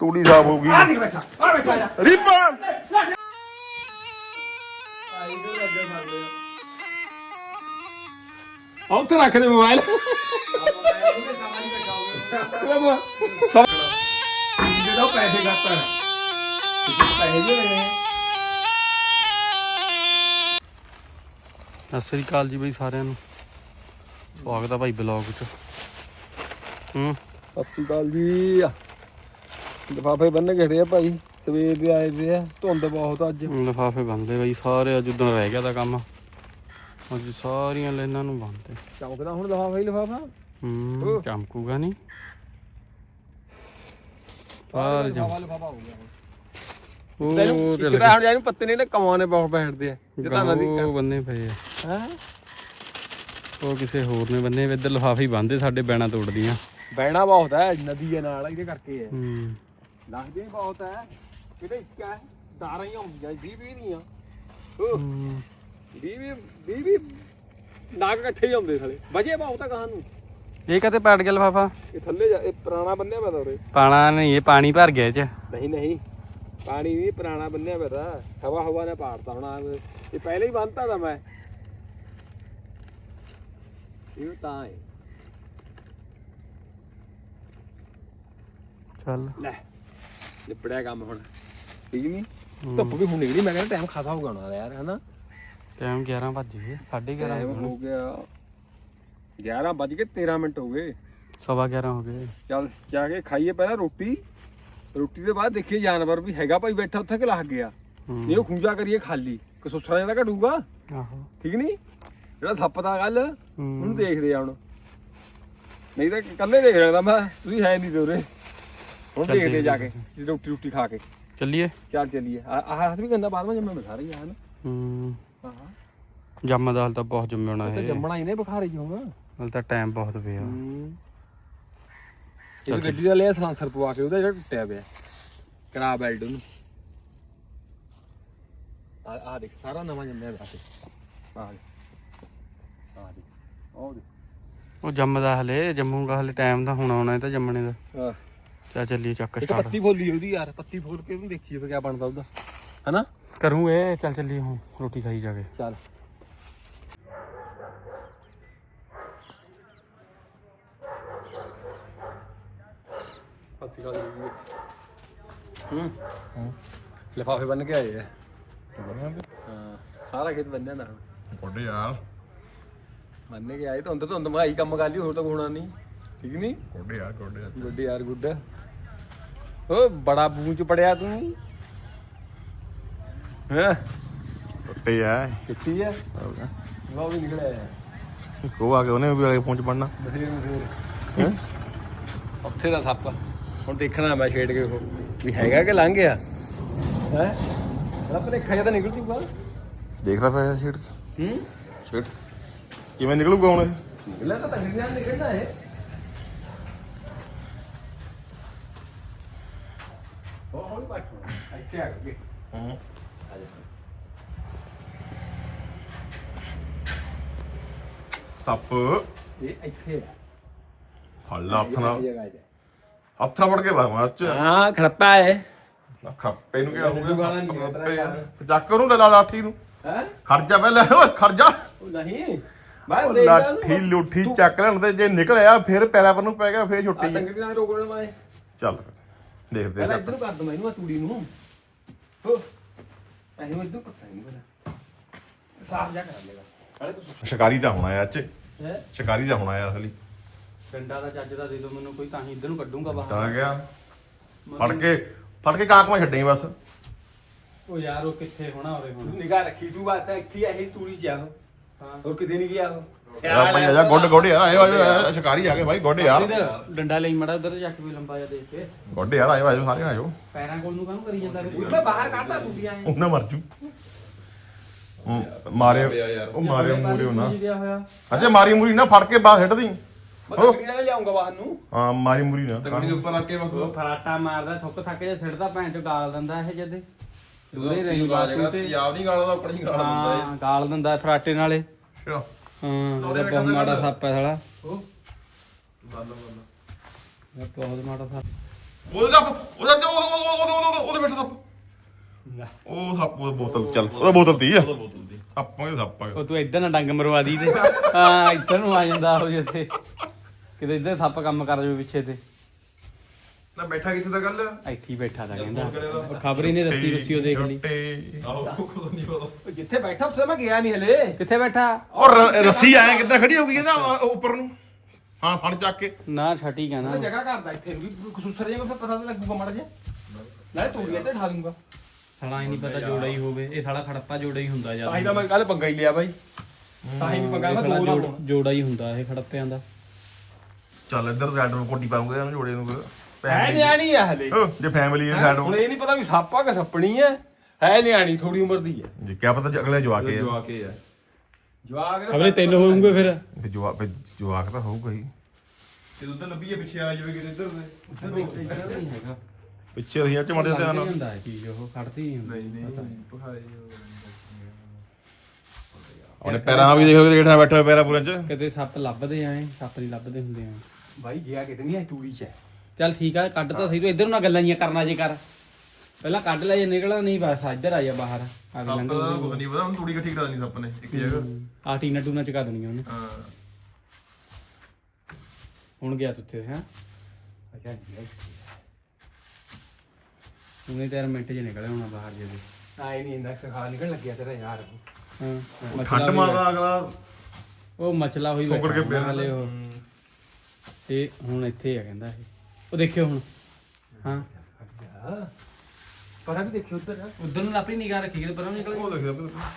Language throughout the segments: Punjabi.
ਤੂੜੀ ਸਾਫ਼ ਹੋ ਆ ਗਈ ਦੇਖ ਬੈਠਾ ਆ ਬੈਠਾ ਜਾ। ਰੀਪਾ! ਉੱਥੇ ਰੱਖ ਦੇ ਮੋਬਾਈਲ। ਜਿਹੜਾ ਪੈਸੇ ਕਰਤਾ ਪੈਸੇ ਦੇ ਸਤਿ ਸ੍ਰੀ ਅਕਾਲ ਜੀ ਬਈ ਸਾਰਿਆਂ ਨੂੰ। ਸਵਾਗਤ ਆ ਭਾਈ ਬਲੌਗ 'ਚ। ਹੂੰ। ਸਤਿ ਸ਼੍ਰੀ ਅਕਾਲ ਜੀ। ਲਿਫਾਫੇ ਬੰਨ ਕੇ ਖੜੇ ਆ ਭਾਈ ਸਵੇਰ ਦੇ ਆਏ ਦੇ ਆ ਧੁੰਦ ਬਹੁਤ ਅੱਜ। ਲਿਫਾਫੇ ਬੰਦੇ ਬਈ ਸਾਰੇ ਅੱਜ ਉਦੋਂ ਰਹਿ ਗਿਆ ਦਾ ਕੰਮ। ਅੱਜ ਸਾਰੀਆਂ ਲਾਈਨਾਂ ਨੂੰ ਬੰਦੇ ਚਮਕਦਾ ਹੁਣ ਲਿਫਾਫਾ ਹੀ ਲਿਫਾਫਾ? ਹੂੰ ਚਮਕੂਗਾ ਨਹੀਂ? ਸਾਰੇ ਲਿਫਾਫਾ ਲਿਫਾਫਾ ਹੋ ਗਿਆ ਉਹ ਤੇ ਤਾਂ ਹੁਣ ਜਾਨੂੰ ਪੱਤੇ ਨੇ ਕਮਾਉਣੇ ਬਹੁਤ ਬੈਠਦੇ ਆ ਜਿੱਦਾਂ ਨਦੀ ਉਹ ਬੰਨੇ ਪਏ ਆ। ਹੈ? ਉਹ ਕਿਸੇ ਹੋਰ ਨੇ ਬੰਨੇ ਇੱਧਰ ਲਿਫਾਫੇ ਹੀ ਬੰਦੇ ਸਾਡੇ ਬੈਣਾ ਤੋੜਦੀਆਂ। ਬਹਿਣਾ ਬਹੁਤ ਹੈ ਨਦੀ ਦੇ ਨਾਲ ਇਹਦੇ ਕਰਕੇ ਹੈ ਹੂੰ। ਲੱਗਦੇ ਹੀ ਬਹੁਤ ਹੈ ਕਿਤੇ ਇੱਕ ਹੈ ਦਾਰਾਂ ਹੀ ਹੁੰਦੀਆਂ 20 20 ਨਹੀਂ ਆ ਉਹ ਹੂੰ। 20 20 20 ਨਾਗ ਇਕੱਠੇ ਹੀ ਹੁੰਦੇ ਸਾਲੇ। ਵਜੇ ਬਹੁਤ ਆ ਗਾਂ ਨੂੰ। ਇਹ ਕਦੇ ਪਾਟ ਗਿਆ ਲਿਫਾਫਾ? ਇਹ ਥੱਲੇ ਜਾ ਇਹ ਪੁਰਾਣਾ ਬੰਨਿਆ ਪਿਆ ਉਰੇ। ਪਾਣਾ ਨਹੀਂ ਇਹ ਪਾਣੀ ਭਰ ਗਿਆ ਇਹ ਚ। ਨਹੀਂ ਨਹੀਂ। ਪਾਣੀ ਵੀ ਪੁਰਾਣਾ ਬੰਨਿਆ ਪਿਆ ਤਾ। ਹਵਾ ਹਵਾ ਨੇ ਪਾੜਤਾ ਹੋਣਾ ਇਹ ਪਹਿਲੇ ਹੀ ਬੰਨਤਾ ਤਾਂ ਮੈਂ। ਇਹ ਤਾਂ ਹੈ ਚੱਲ। ਲੈ। ਨਿਪੜਿਆ ਕੰਮ ਹੁਣ। ਠੀਕ ਨਹੀਂ। ਧੁੱਪ ਵੀ ਹੁਣ ਨਿਕਲੀ ਮੈਂ ਕਹਿੰਦਾ ਟਾਈਮ ਖਾਸਾ ਹੋ ਗਿਆ ਹੋਣਾ ਯਾਰ ਹਨਾ? ਟਾਈਮ 11 ਵੱਜ ਗਏ 11:30 ਟਾਈਮ ਹੋ ਗਿਆ 11 ਵੱਜ ਕੇ 13 ਮਿੰਟ ਹੋ ਗਏ। ਸਵਾ 11 ਹੋ ਗਏ। ਚੱਲ ਜਾ ਕੇ ਖਾਈਏ ਪਹਿਲਾਂ ਰੋਟੀ। ਰੋਟੀ ਦੇ ਬਾਅਦ ਦੇਖੀਏ ਜਾਨਵਰ ਵੀ ਹੈਗਾ ਭਾਈ ਬੈਠਾ ਉੱਥੇ ਕਿ ਲੱਗ ਗਿਆ। ਨਹੀਂ ਉਹ ਖੁੰਝਾ ਕਰੀਏ ਖਾਲੀ। ਕਿ ਸੁਸਰਾ ਜਾਂਦਾ ਘਟੂਗਾ। ਆਹੋ। ਠੀਕ ਨਹੀਂ ਜਿਹੜਾ ਸੱਪ ਦਾ ਗੱਲ। ਉਹਨੂੰ ਦੇਖਦੇ ਆ ਹੁਣ। ਨਹੀਂ ਤਾਂ ਇਕੱਲੇ ਦੇਖ ਲੈਂਦਾ ਮੈਂ ਤੁਸੀਂ ਹੈ ਨਹੀਂ ਦੋਰੇ ਹੁਣ ਦੇਖਦੇ ਜਾ ਕੇ ਰੋਟੀ ਰੋਟੀ ਖਾ ਕੇ। ਚੱਲੀਏ? ਚੱਲ ਚੱਲੀਏ। ਆਹ ਹੱਥ ਵੀ ਗੰਦਾ ਬਾਅਦ ਵਿੱਚ ਜੰਮੇ ਬਖਾਰੇ ਹੀ ਆ ਹਨ? ਹੂੰ। ਹਾਂ। ਜੰਮਦਾ ਹਾਲ ਤਾਂ ਬਹੁਤ ਜੰਮਣਾ ਹੈ ਜੰਮਣਾ ਹੀ ਨੇ ਬਖਾਰੇ ਜੀ ਹੋਗਾ ਹਾਲ ਤਾਂ ਟਾਈਮ ਬਹੁਤ ਪਿਆ। ਇਹ ਗੱਡੀ ਦਾ ਲਿਆ ਸਲਾਂਸਰ ਪਵਾ ਕੇ ਉਹਦਾ ਜਿਹੜਾ ਟੁੱਟਿਆ ਪਿਆ। ਕਰਾ ਬੈਲਟ ਉਹਨੂੰ। ਆ ਆ ਦੇਖ ਸਾਰਾ ਨਵਾਂ ਜੰਮਿਆ ਪਿਆ ਤੇ ਆ ਦੇਖ। ਆ ਦੇਖ। ਉਹ ਜੰਮਦਾ ਹਲੇ ਜੰਮੂਗਾ ਹਲੇ ਟਾਈਮ ਤਾਂ ਹੁਣ ਆਉਣਾ ਇਹ ਤਾਂ ਜੰਮਣੇ ਦਾ। ਹਾਂ ਚਾ ਚੱਲੀਏ ਚੱਕ ਇੱਕ ਸਟਾਰਟ ਪੱਤੀ ਫੋਲੀ ਉਹਦੀ ਯਾਰ ਪੱਤੀ ਫੋਲ ਕੇ ਉਹਨੂੰ ਦੇਖੀਏ ਫਿਰ ਕਿਆ ਬਣਦਾ ਉਹਦਾ। ਹਨਾ? ਕਰੂੰ ਇਹ ਚੱਲ ਚੱਲੀਏ ਹੁਣ ਰੋਟੀ ਖਾਈ ਜਾ ਕੇ। ਚੱਲ। ਪੱਤੀ ਹੂੰ। ਲਿਫਾਫੇ ਬੰਨ ਕੇ ਆਏ ਆ। ਹਾਂ ਸਾਰਾ ਖੇਤ ਬੰਨਿਆ ਨਾ ਕੋਡੇ ਯਾਰ। ਮੰਨ ਕੇ ਆਏ ਧੁੰਦ ਧੁੰਦ ਮਾਈ ਕੰਮ ਕਰ ਲਈ ਹੋਰ ਤਾਂ ਕੋਈ ਹੋਣਾ ਨਹੀਂ। ਠੀਕ ਨਹੀਂ? ਕੋਡੇ ਯਾਰ ਕੋਡੇ ਯਾਰ ਗੁੱਡ ਯਾਰ ਗੁੱਡ। ਓ ਬੜਾ ਬੂੰਚ ਪੜਿਆ ਤੂੰ। ਹੈ? ਕੋਡੇ ਆ। ਕਿੱਥੀ ਹੈ ਉਹ ਵੀ ਨਿਕਲਿਆ ਕੋ ਆ ਕੇ ਉਹਨੇ ਵੀ ਆ ਕੇ ਪਹੁੰਚ ਪੜਨਾ। ਬਥੇਰ ਬਥੇਰ। ਉੱਥੇ ਦਾ ਸੱਪ ਹੁਣ ਦੇਖਣਾ ਮੈਂ ਛੇੜ ਕੇ ਉਹ ਵੀ ਹੈਗਾ ਕਿ ਲੰਘ ਗਿਆ। ਹੈ? ਰੱਬ ਨੇ ਖਾਇਆ ਤਾਂ ਨਿਕਲ ਜੂਗਾ ਦੇਖਦਾ ਪਿਆ ਛੇੜ ਹੂੰ? ਛੇੜ। ਕਿਵੇਂ ਨਿਕਲੂਗਾ ਹੁਣ ਇਹ? ਨਿਕਲਿਆ ਤਾਂ ਤੰਗੜੀ ਨਾਲ ਨਿਕਲਦਾ ਹੈ ਹੋ ਹੌਲੀ ਬਾਟ ਇੱਥੇ ਆ ਗਏ ਹੂੰ ਸੱਪ ਇਹ ਇੱਥੇ ਹੈ ਫੜ ਲਾ ਹੱਥ ਨਾਲ ਹੱਥ ਨਾਲ ਫੜ ਕੇ ਬਾਹਰ ਮਾਰ ਚ ਹਾਂ ਖੜੱਪਾ ਹੈ ਖੱਪੇ ਨੂੰ ਕਿਹਾ ਹੋ ਮੈਨੂੰ ਗਾਲਾਂ ਨਹੀਂ ਗਿਆ ਕੱਢਣਾ ਯਾਰ। ਚੱਕ ਉਹਨੂੰ ਲੈ ਲਾ ਲਾਠੀ ਨੂੰ ਹੈ ਖਰਜਾ ਪਹਿਲਾਂ ਓਏ ਖਰਜਾ ਨਹੀਂ ਮੈਂ ਦੇਖਦਾ ਲਾਠੀ ਲੁੱਠੀ ਚੱਕ ਲੈਣ ਤੇ ਜੇ ਨਿਕਲਿਆ ਫਿਰ ਪੈਰਾਂ ਪਰ ਨੂੰ ਪੈ ਗਿਆ ਫਿਰ ਛੁੱਟੀ ਚੱਲ ਦੇਖਦੇ ਪਹਿਲਾਂ ਆ ਇੱਧਰ ਨੂੰ ਕਰ ਦਵਾਂ ਇਹਨੂੰ ਆਹ ਤੂੜੀ ਨੂੰ। ਹੋ ਇਹਨੂੰ ਇੱਧਰ ਪੱਤਾ ਨਹੀਂ ਬਣਾ ਸਾਫ਼ ਜਾ ਕਰ ਲੇਗਾ ਅਰੇ ਤੂੰ ਸ਼ਿਕਾਰੀ ਤਾਂ ਹੋਣਾ ਆ ਅੱਜ। ਹੈ? ਸ਼ਿਕਾਰੀ ਤਾਂ ਹੋਣਾ ਆ ਅਸਲੀ। ਪਿੰਡਾ ਦਾ ਚੱਜ ਦਾ ਦੇ ਦਿਓ ਮੈਨੂੰ ਕੋਈ ਤਾਂ ਹੀ ਇੱਧਰ ਨੂੰ ਕੱਢੂੰਗਾ ਬਾਹਰ। ਤਾਂ ਗਿਆ। ਫੜ ਕੇ ਫੜ ਕੇ ਕਾਕਮਾ ਛੱਡੇਂ ਬਸ? ਉਹ ਯਾਰ ਉਹ ਕਿੱਥੇ ਹੋਣਾ ਉਰੇ ਹੁਣ? ਨਿਗਾਹ ਰੱਖੀ ਤੂੰ ਬਸ ਇੱਥੇ ਇਹੀ ਤੂੜੀ ਜਾ ਹੋ। ਹੋਰ ਕਿਤੇ ਨਹੀਂ ਗਿਆ ਉਹ। ਭਾਈ ਆ ਜਾ ਗੁੱਡ ਗੋਡੇ ਯਾਰ ਆਇਓ ਆਇਓ ਆਇਓ, ਸ਼ਿਕਾਰੀ ਆ ਗਏ ਭਾਈ ਗੋਡੇ ਯਾਰ। ਡੰਡਾ ਲਈ ਮੜਾ ਉਧਰ ਚੱਕ ਵੀ ਲੰਬਾ ਜਿਹਾ ਦੇਖ ਕੇ। ਗੋਡੇ ਯਾਰ ਆਇਓ ਆਇਓ ਸਾਰੇ ਆਇਓ। ਪੈਰਾਂ ਕੋਲ ਨੂੰ ਕਾਹਨੂੰ ਕਰੀ ਜਾਂਦਾ ਮੈਂ ਬਾਹਰ ਕੱਢਦਾ ਐ ਉਹਨਾਂ ਮਰ ਜੂ। ਮਾਰੇ ਉਹ ਮਾਰੇ ਮੂਰੇ ਉਹਨਾਂ। ਹੋਇਆ। ਅੱਛਾ ਮਾਰੀ ਮੂਰੀ ਨਾ ਫੜ ਕੇ ਬਾਹਰ ਸਿੱਟ ਦੀ ਮੈਂ ਤੂੜੀਆਂ ਨਾਲ ਲਿਆਉਂਗਾ ਬਾਹਰ ਨੂੰ। ਹਾਂ ਮਾਰੀ ਮੂਰੀ ਨਾ। ਉੱਪਰ ਰੱਖ ਕੇ ਬਸ। ਉਹ ਫਰਾਟਾ ਮਾਰਦਾ ਥੁੱਕ ਥੱਕ ਜੇ ਸਿੱਟਦਾ ਭੈਣ ਚੋ ਗਾਲ ਦਿੰਦਾ ਇਹ ਜਦੇ ਜਦੋਂ ਲਾ ਜਾਏਗਾ ਪੰਜਾਬ ਨਹੀਂ ਗਾਲਾਂ ਦਾ ਆਪਣੀ ਗਾਲਾਂ ਦਿੰਦਾ ਹੈ ਹਾਂ ਗਾਲ ਦਿੰਦਾ ਫਰਾਟੇ ਨਾਲੇ। ਹਾਂ ਉਹਦਾ ਬਹੁਤ ਮਾੜਾ ਸੱਪ ਹੈ ਸਾਲਾ। ਉਹ ਬੰਦ ਬੰਦ। ਇਹ ਬਹੁਤ ਮਾੜਾ ਸੱਪ। ਉਹਦਾ ਉਹਦਾ ਉਹਦਾ ਉਹਦਾ ਬੈਠਾ ਸੱਪ। ਉਹ ਸੱਪ ਉਹ ਬੋਤਲ ਚੱਲ ਉਹਦਾ ਬੋਤਲ ਦੀ ਆ। ਉਹਦਾ ਬੋਤਲ ਦੀ ਸੱਪਾਂ ਦੇ ਸੱਪਾਂ ਉਹ ਤੂੰ ਇਦਾਂ ਨਾ ਡੰਗ ਮਰਵਾ ਦੀ ਤੇ। ਹਾਂ ਇੱਧਰ ਆ ਜਾਂਦਾ ਸੱਪ ਕੰਮ ਕਰ ਨਾ ਬੈਠਾ ਕਿੱਥੇ ਦਾ ਗੱਲ ਇੱਥੇ ਹੀ ਬੈਠਾ ਤਾਂ ਕਹਿੰਦਾ। ਤਾਂ। ਖਬਰ ਹੀ ਨਹੀਂ ਰੱਸੀ ਰੱਸੀ ਉਹ ਦੇਖ ਲਈ ਛੋਟੇ। ਆਹੋ ਕੋਲ ਨਹੀਂ ਪਤਾ। ਉਹ ਜਿੱਥੇ ਬੈਠਾ ਉੱਥੇ ਮੈਂ ਗਿਆ ਨਹੀਂ ਹਲੇ। ਕਿੱਥੇ ਬੈਠਾ? ਔਰ ਰੱਸੀ ਆਏ ਕਿੱਦਾਂ ਖੜੀ ਹੋ ਗਈ ਇਹਦਾ ਉੱਪਰ ਨੂੰ। ਹਾਂ ਫੜ ਚੱਕ ਕੇ। ਨਾ ਛਟੀ ਕਹਿੰਦਾ ਜਗ੍ਹਾ ਕਰਦਾ ਇੱਥੇ ਵੀ ਖਸੂਸਰ ਜੇ ਫਿਰ ਪਤਾ ਤਾਂ ਲੱਗੂਗਾ ਮਾੜਾ ਜਿਹਾ। ਨਾਲੇ ਤੋੜੀਏ ਤੇ ਠਾ ਦੂੰਗਾ ਸਾਲਾ ਹੀ ਨਹੀਂ ਪਤਾ ਜੋੜਾ ਹੀ ਹੋਵੇ ਇਹ ਸਾਲਾ ਖੜੱਪਾ ਜੋੜਾ ਹੀ ਹੁੰਦਾ ਤਾਂ ਹੀ ਜ਼ਿਆਦਾ ਤਾਂ ਮੈਂ ਕੱਲ ਪੰਗਾ ਹੀ ਲਿਆ ਬਾਈ। ਤਾਂ ਹੀ ਵੀ ਪੰਗਾ ਮੈਂ ਦੋ ਜੋੜਾ ਹੀ ਹੁੰਦਾ ਇਹ ਖੜੱਪਿਆਂ ਦਾ। ਚੱਲ ਇੱਧਰ ਸਾਈਡ ਨੂੰ ਕੋਟੀ ਪਾਉਂਗੇ ਇਹਨੂੰ ਜੋੜੇ ਨੂੰ ਹੈ ਨਿਆਣੀ ਆ ਹਲੇ। ਜੇ ਫੈਮਿਲੀ ਹੈ ਸਾਈਡ ਹੁਣ ਇਹ ਨਹੀਂ ਪਤਾ ਵੀ ਸਾਪਾ ਕਿ ਸੱਪਣੀ ਹੈ ਹੈ ਨਿਆਣੀ ਥੋੜੀ ਉਮਰ ਦੀ ਹੈ ਜੇ ਕਿਆ ਪਤਾ ਅਗਲੇ ਜਵਾਕੇ ਆ। ਜਵਾ ਕੇ ਆ। ਜਵਾਕ ਖਬਰੇ ਤਿੰਨ ਹੋਣਗੇ ਫਿਰ। ਫਿਰ ਜਵਾਕ ਫਿਰ ਜਵਾਕ ਤਾਂ ਹੋਊਗਾ ਹੀ। ਤੇ ਉਧਰ ਲੱਭੀਏ ਪਿੱਛੇ ਆ ਜਾਵੇ ਕਿਤੇ ਇੱਧਰ ਦੇ ਨਹੀਂ ਹੈਗਾ। ਪਿੱਛੇ ਰਹੀਆਂ ਚ ਮੜੇ ਧਿਆਨ ਨਾਲ। ਹੁੰਦਾ ਹੈ ਚੀਜ਼ ਉਹ ਖੜਦੀ ਹੀ ਨਹੀਂ ਨਹੀਂ ਪਖਾਈ ਆਪਣੇ ਪੈਰਾਂ ਵੀ ਦੇਖ ਲਓ ਕਿਹੜਾ ਬੈਠਾ ਹੋਇਆ ਪੈਰਾਂ ਪੂਰਾਂ ਚ। ਕਿਤੇ ਸੱਪ ਲੱਭਦੇ ਆਏ ਸੱਪ ਨਹੀਂ ਲੱਭਦੇ ਹੁੰਦੇ ਆ ਬਾਈ ਗਿਆ ਕਿਤੇ ਨਹੀਂ ਹੈ ਤੂੜੀ ਚ ਹੈ। ਚੱਲ ਠੀਕ ਆ ਕੱਢ ਤਾਂ ਸਹੀ ਤੂੰ ਇੱਧਰ ਨੂੰ ਗੱਲਾਂ ਜੀਆਂ ਕਰਨਾ ਜੇ ਕਰ। ਪਹਿਲਾਂ ਕੱਢ ਲੈ ਜੇ ਨਿਕਲਣਾ ਨਹੀਂ ਬਸ ਇੱਧਰ ਆ ਜਾ ਬਾਹਰ। ਆ ਵੀ ਸੱਪ ਲੰਘ ਦਾ ਪਤਾ ਨਹੀਂ ਪਤਾ ਹੁਣ ਤੂੜੀ ਇਕੱਠੀ ਕਰਾ ਦੇਣੀ ਸੱਪ ਨੇ ਇੱਕ ਜਗ੍ਹਾ। ਆ ਟੀਨਾ ਟੂਨਾ ਚਕਾ ਦੇਣੀਆਂ ਉਹਨੇ। ਹਾਂ। ਹੁਣ ਗਿਆ ਤੁੱਤੇ ਹੈ? ਅੱਛਾ ਜੀ ਉਹਨੇ ਤੇ ਯਾਰ ਮਿੰਟ 'ਚ ਨਿਕਲਿਆ ਹੋਣਾ ਬਾਹਰ ਜੇ ਦੇ ਆਏ ਨਹੀਂ ਇੰਦਾ ਖਾ ਨਿਕਲ ਲੱਗਿਆ ਤੇਰਾ ਯਾਰ। ਹਾਂ ਮਛਲਾ ਠੰਡ ਵੀ- ਮਾਰਦਾ ਅਗਲਾ। ਉਹ ਮਛਲਾ ਹੋਈ ਸੁੱਕੜ ਕੇ ਬੈਠਾ ਪਿਆ। ਹਾਲੇ ਉਹ। ਤੇ ਹੁਣ ਇੱਥੇ ਆ ਕਹਿੰਦਾ ਇਹ। ਉਹ ਦੇਖਿਓ ਹੁਣ। ਹਾਂ। ਪਰਾਂ ਵੀ ਦੇਖਿਓ ਉੱਧਰ। ਉਧਰ ਨੂੰ ਆਪਣੀ ਨਿਗਾਹ ਰੱਖੀ ਕਿਤੇ ਪਰਾਂ ਨਿਕਲ ਉਹ ਦੇਖਦਾ ਪਿਆ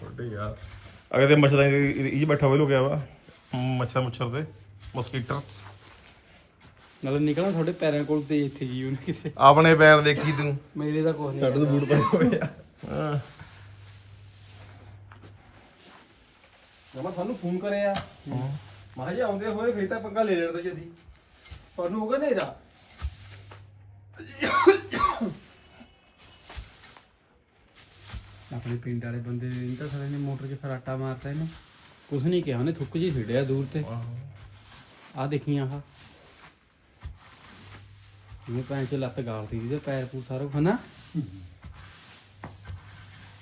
ਛੋਟੇ ਯਾਰ। ਅਗੇ ਤੇ ਮੱਛਰਾਂ ਇਹ ਬੈਠਾ ਹੋਇਆ ਲੁਕਿਆ ਵਾ ਮੱਛਰ ਮੁੱਛਰ ਤੇ ਮਸਕੀਟਰਸ। ਨਾਲੇ ਨਿਕਲਣਾ ਤੁਹਾਡੇ ਪੈਰਾਂ ਕੋਲ ਤੇ ਇੱਥੇ ਜੀ ਉਹਨੇ ਕਿਤੇ। ਆਪਣੇ ਪੈਰ ਦੇਖੀ ਤੂੰ ਮੇਰੇ ਦਾ ਕੁਝ ਨਹੀਂ ਬੂਟ ਪਾਏ ਹੋਏ ਆ। ਹਾਂ। ਮੈਂ ਤੁਹਾਨੂੰ ਫੋਨ ਕਰਿਆ। ਮਾਂ ਜੀ ਆਉਂਦੇ ਹੋਏ ਫੇਰ ਤਾਂ ਪੰਗਾ ਲੈ ਲੈਣਾ ਜਦੀ ਪਰ ਨੂੰ ਹੋਗਾ ਨੇਰਾ। ਆਪਣੇ ਪਿੰਡ ਵਾਲੇ ਬੰਦੇ ਨੇ ਤਾਂ ਸਾਲੇ ਨੇ ਮੋਟਰ 'ਚ ਫਰਾਟਾ ਮਾਰਤਾ ਇਹਨੇ। ਕੁਛ ਨਹੀਂ ਕਿਹਾ ਉਹਨੇ ਥੁੱਕ ਜੀ ਛਿੜਿਆ ਦੂਰ ਤੇ। ਆ ਦੇਖੀ ਆਹ। ਇਹ ਪੈਂ ਚ ਲੱਤ ਗਾਲਦੀ ਤੇ ਪੈਰ ਪੂ ਸਾਰਾ ਹਨਾ?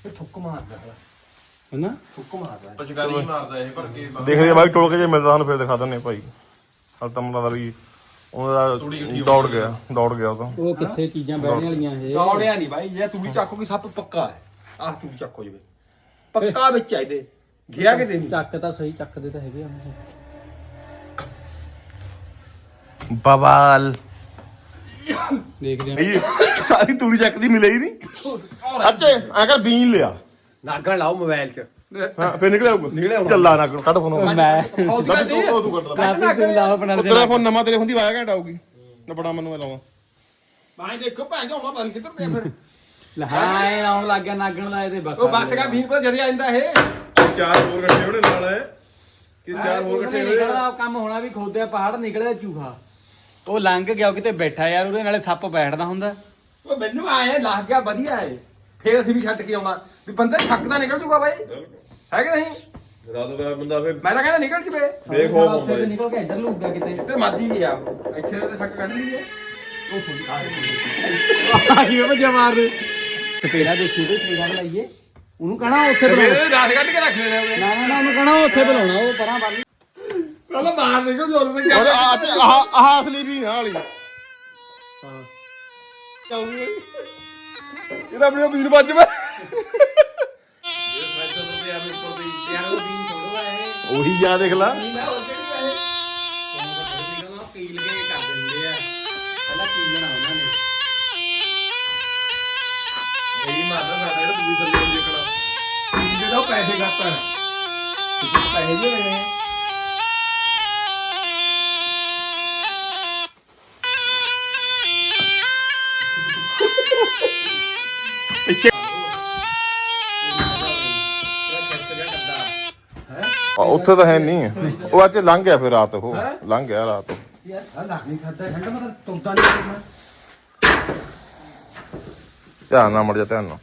ਇਹ ਥੁੱਕ ਮਾਰਦਾ ਹਲਾ ਹਨਾ? ਥੁੱਕ ਮਾਰਦਾ ਪਚਕਾਰੀ ਮਾਰਦਾ ਇਹ ਭਰ ਕੇ ਦੇਖਦੇ ਆ ਬਾਈ ਟੋਲ ਕੇ ਜੇ ਮਿਲਦਾ ਸਾਨੂੰ ਫਿਰ ਦਿਖਾ ਦਿੰਨੇ ਭਾਈ। ਹਲ ਤਾਂ ਮੈਨੂੰ ਲੱਗਦਾ ਵੀ ਉਹਦਾ ਦੌੜ ਗਿਆ ਦੌੜ ਗਿਆ ਉਹ ਤਾਂ। ਉਹ ਕਿੱਥੇ ਚੀਜ਼ਾਂ ਬਹਿਣ ਵਾਲੀਆਂ ਇਹ? ਦੌੜਿਆ ਨਹੀਂ ਬਾਈ ਜੇ ਤੂੜੀ ਚੱਕੋਗੀ ਸੱਪ ਪੱਕਾ ਹੈ। ਆਹ ਤੂੜੀ ਚੱਕੋ ਜਵੇ ਪੱਕਾ ਵਿੱਚ ਆ ਇਹਦੇ। ਗਿਆ ਕਿਤੇ ਨਹੀਂ? ਚੱਕ ਤਾਂ ਸਹੀ ਚੱਕਦੇ ਤਾਂ ਹੈਗੇ ਆ ਬਵਾਲ। ਦੇਖਦੇ ਆ ਸਾਰੀ ਤੂੜੀ ਚੱਕਦੀ ਮਿਲੇ ਹੀ ਨਹੀਂ। ਅੱਛੇ ਆ ਕਰ ਬੀਨ ਲਿਆ। ਨਾਗਣ ਲਾਓ ਮੋਬਾਈਲ 'ਚ। ਹਾਂ ਫਿਰ ਨਿਕਲਿਆ ਹੋਊਗਾ ਹੋਊਗਾ। ਚੱਲਾ ਨਾ ਕੱਢ ਫੋਨ ਮੈਂ ਫੌਜੀਆਂ ਦੀ ਉਹ ਤੂੰ ਕੱਢ ਲਾ ਤੂੰ ਬਣਾ ਦੇ ਤੇਰਾ ਫੋਨ ਨਵਾਂ ਤੇਰੇ ਹੁੰਦੀ ਵਾਇਆ ਘੰਟਾ ਆਊਗੀ। ਨਾ ਬੜਾ ਮੈਨੂੰ ਲਾਵਾਂ। ਮੈਂ ਦੇਖੋ ਭੈਣ ਜੋ ਪਤਾ ਨਹੀਂ ਕਿੱਧਰ ਪਿਆ ਫਿਰ। ਲਹਾਏ ਆਉਣ ਲੱਗ ਗਿਆ ਨਾਗਣ ਲਾਏ ਤੇ ਬਸ ਉਹ ਬਾਤ ਕਾ 20 ਰੁਪਏ ਜਦੇ ਆਂਦਾ ਇਹ। ਚਾਰ ਹੋਰ ਇਕੱਠੇ ਹੋਣੇ ਨਾਲ। ਹੈ ਕਿ ਚਾਰ ਹੋਰ ਇਕੱਠੇ ਹੋਣੇ ਨਿਕਲਦਾ ਕੰਮ ਹੋਣਾ ਵੀ ਖੋਦਿਆ ਪਹਾੜ ਨਿਕਲਿਆ ਚੂਹਾ। ਉਹ ਲੰਘ ਗਿਆ ਉਹ ਕਿਤੇ ਬੈਠਾ ਯਾਰ ਉਹਦੇ ਨਾਲੇ ਸੱਪ ਬੈਠਦਾ ਹੁੰਦਾ। ਉਹ ਮੈਨੂੰ ਆਇਆ ਲੱਗ ਗਿਆ ਵਧੀਆ ਏ। ਫੇਰ ਅਸੀਂ ਵੀ ਛੱਡ ਕੇ ਆਉਣਾ। ਵੀ ਬੰਦਾ ਸ਼ੱਕ ਦਾ ਨਿਕਲ ਜੂਗਾ ਬਾਈ। ਹੈ ਕਿ ਨਹੀਂ? ਰਾਤ ਦਾ ਬੰਦਾ ਫੇ ਮੈਂ ਤਾਂ ਕਹਿੰਦਾ ਨਿਕਲ ਜਵੇ। ਦੇਖ ਹੋ ਉੱਥੇ ਤੇ ਨਿਕਲ ਕੇ ਇੱਧਰ ਲੁੱਕ ਗਿਆ ਕਿਤੇ। ਤੇ ਮਰਜ਼ੀ ਗਿਆ ਉਹ। ਇੱਥੇ ਤਾਂ ਸ਼ੱਕ ਕੱਢ ਲਈਏ। ਉਹ ਥੋੜੀ ਆਹੀ ਉਹ ਮਜਾ ਮਾਰ ਦੇ ਸਪੇਰਾ ਦੇਖੀ ਤੇ ਸਪੇਰਾ ਬੁਲਾਈਏ ਉਹਨੂੰ ਕਹਣਾ ਉੱਥੇ ਬੁਲਾਉਣਾ ਮੇਰੇ ਦਾਸ ਕੱਢ ਕੇ ਰੱਖ ਲੈਣੇ ਉਹਨੇ। ਨਾ ਨਾ ਨਾ ਉਹਨੂੰ ਕਹਣਾ ਉੱਥੇ ਬੁਲਾਉਣਾ ਉਹ ਪਰਾਂ ਬੰਨ ਪਹਿਲਾਂ ਬਾਹਰ ਨਿਕਲ ਜੋਰ ਤੇ ਔਰ ਆ ਤੇ ਆਹ ਆਹ ਅਸਲੀ ਵੀ ਨਾ ਵਾਲੀ ਚੱਲਦੀ ਇਹਦਾ ਆਪਣੇ ਵੀਰ ਵੱਜ ਮੈਂ ਉਹ ਇਹ ਜਾ ਦੇਖ ਲਾ। ਮੈਂ ਹੋਰ ਕਿਹੜੀ ਆ। ਇਹ ਉੱਥੇ ਤਾਂ ਹੈ ਨਹੀਂ। ਉਹ ਅੱਜ ਲੰਘ ਗਿਆ ਫਿਰ ਰਾਤ ਉਹ। ਲੰਘ ਗਿਆ ਰਾਤ ਯਾਰ ਲੱਗ ਨਹੀਂ ਠੰਡਾ ਮਤਲਬ ਤੁਰਦਾ ਨਹੀਂ ਕਰਨਾ ਧਿਆਨ ਨਾਲ ਮੜ ਜਾ ਧਿਆਨ ਨਾਲ।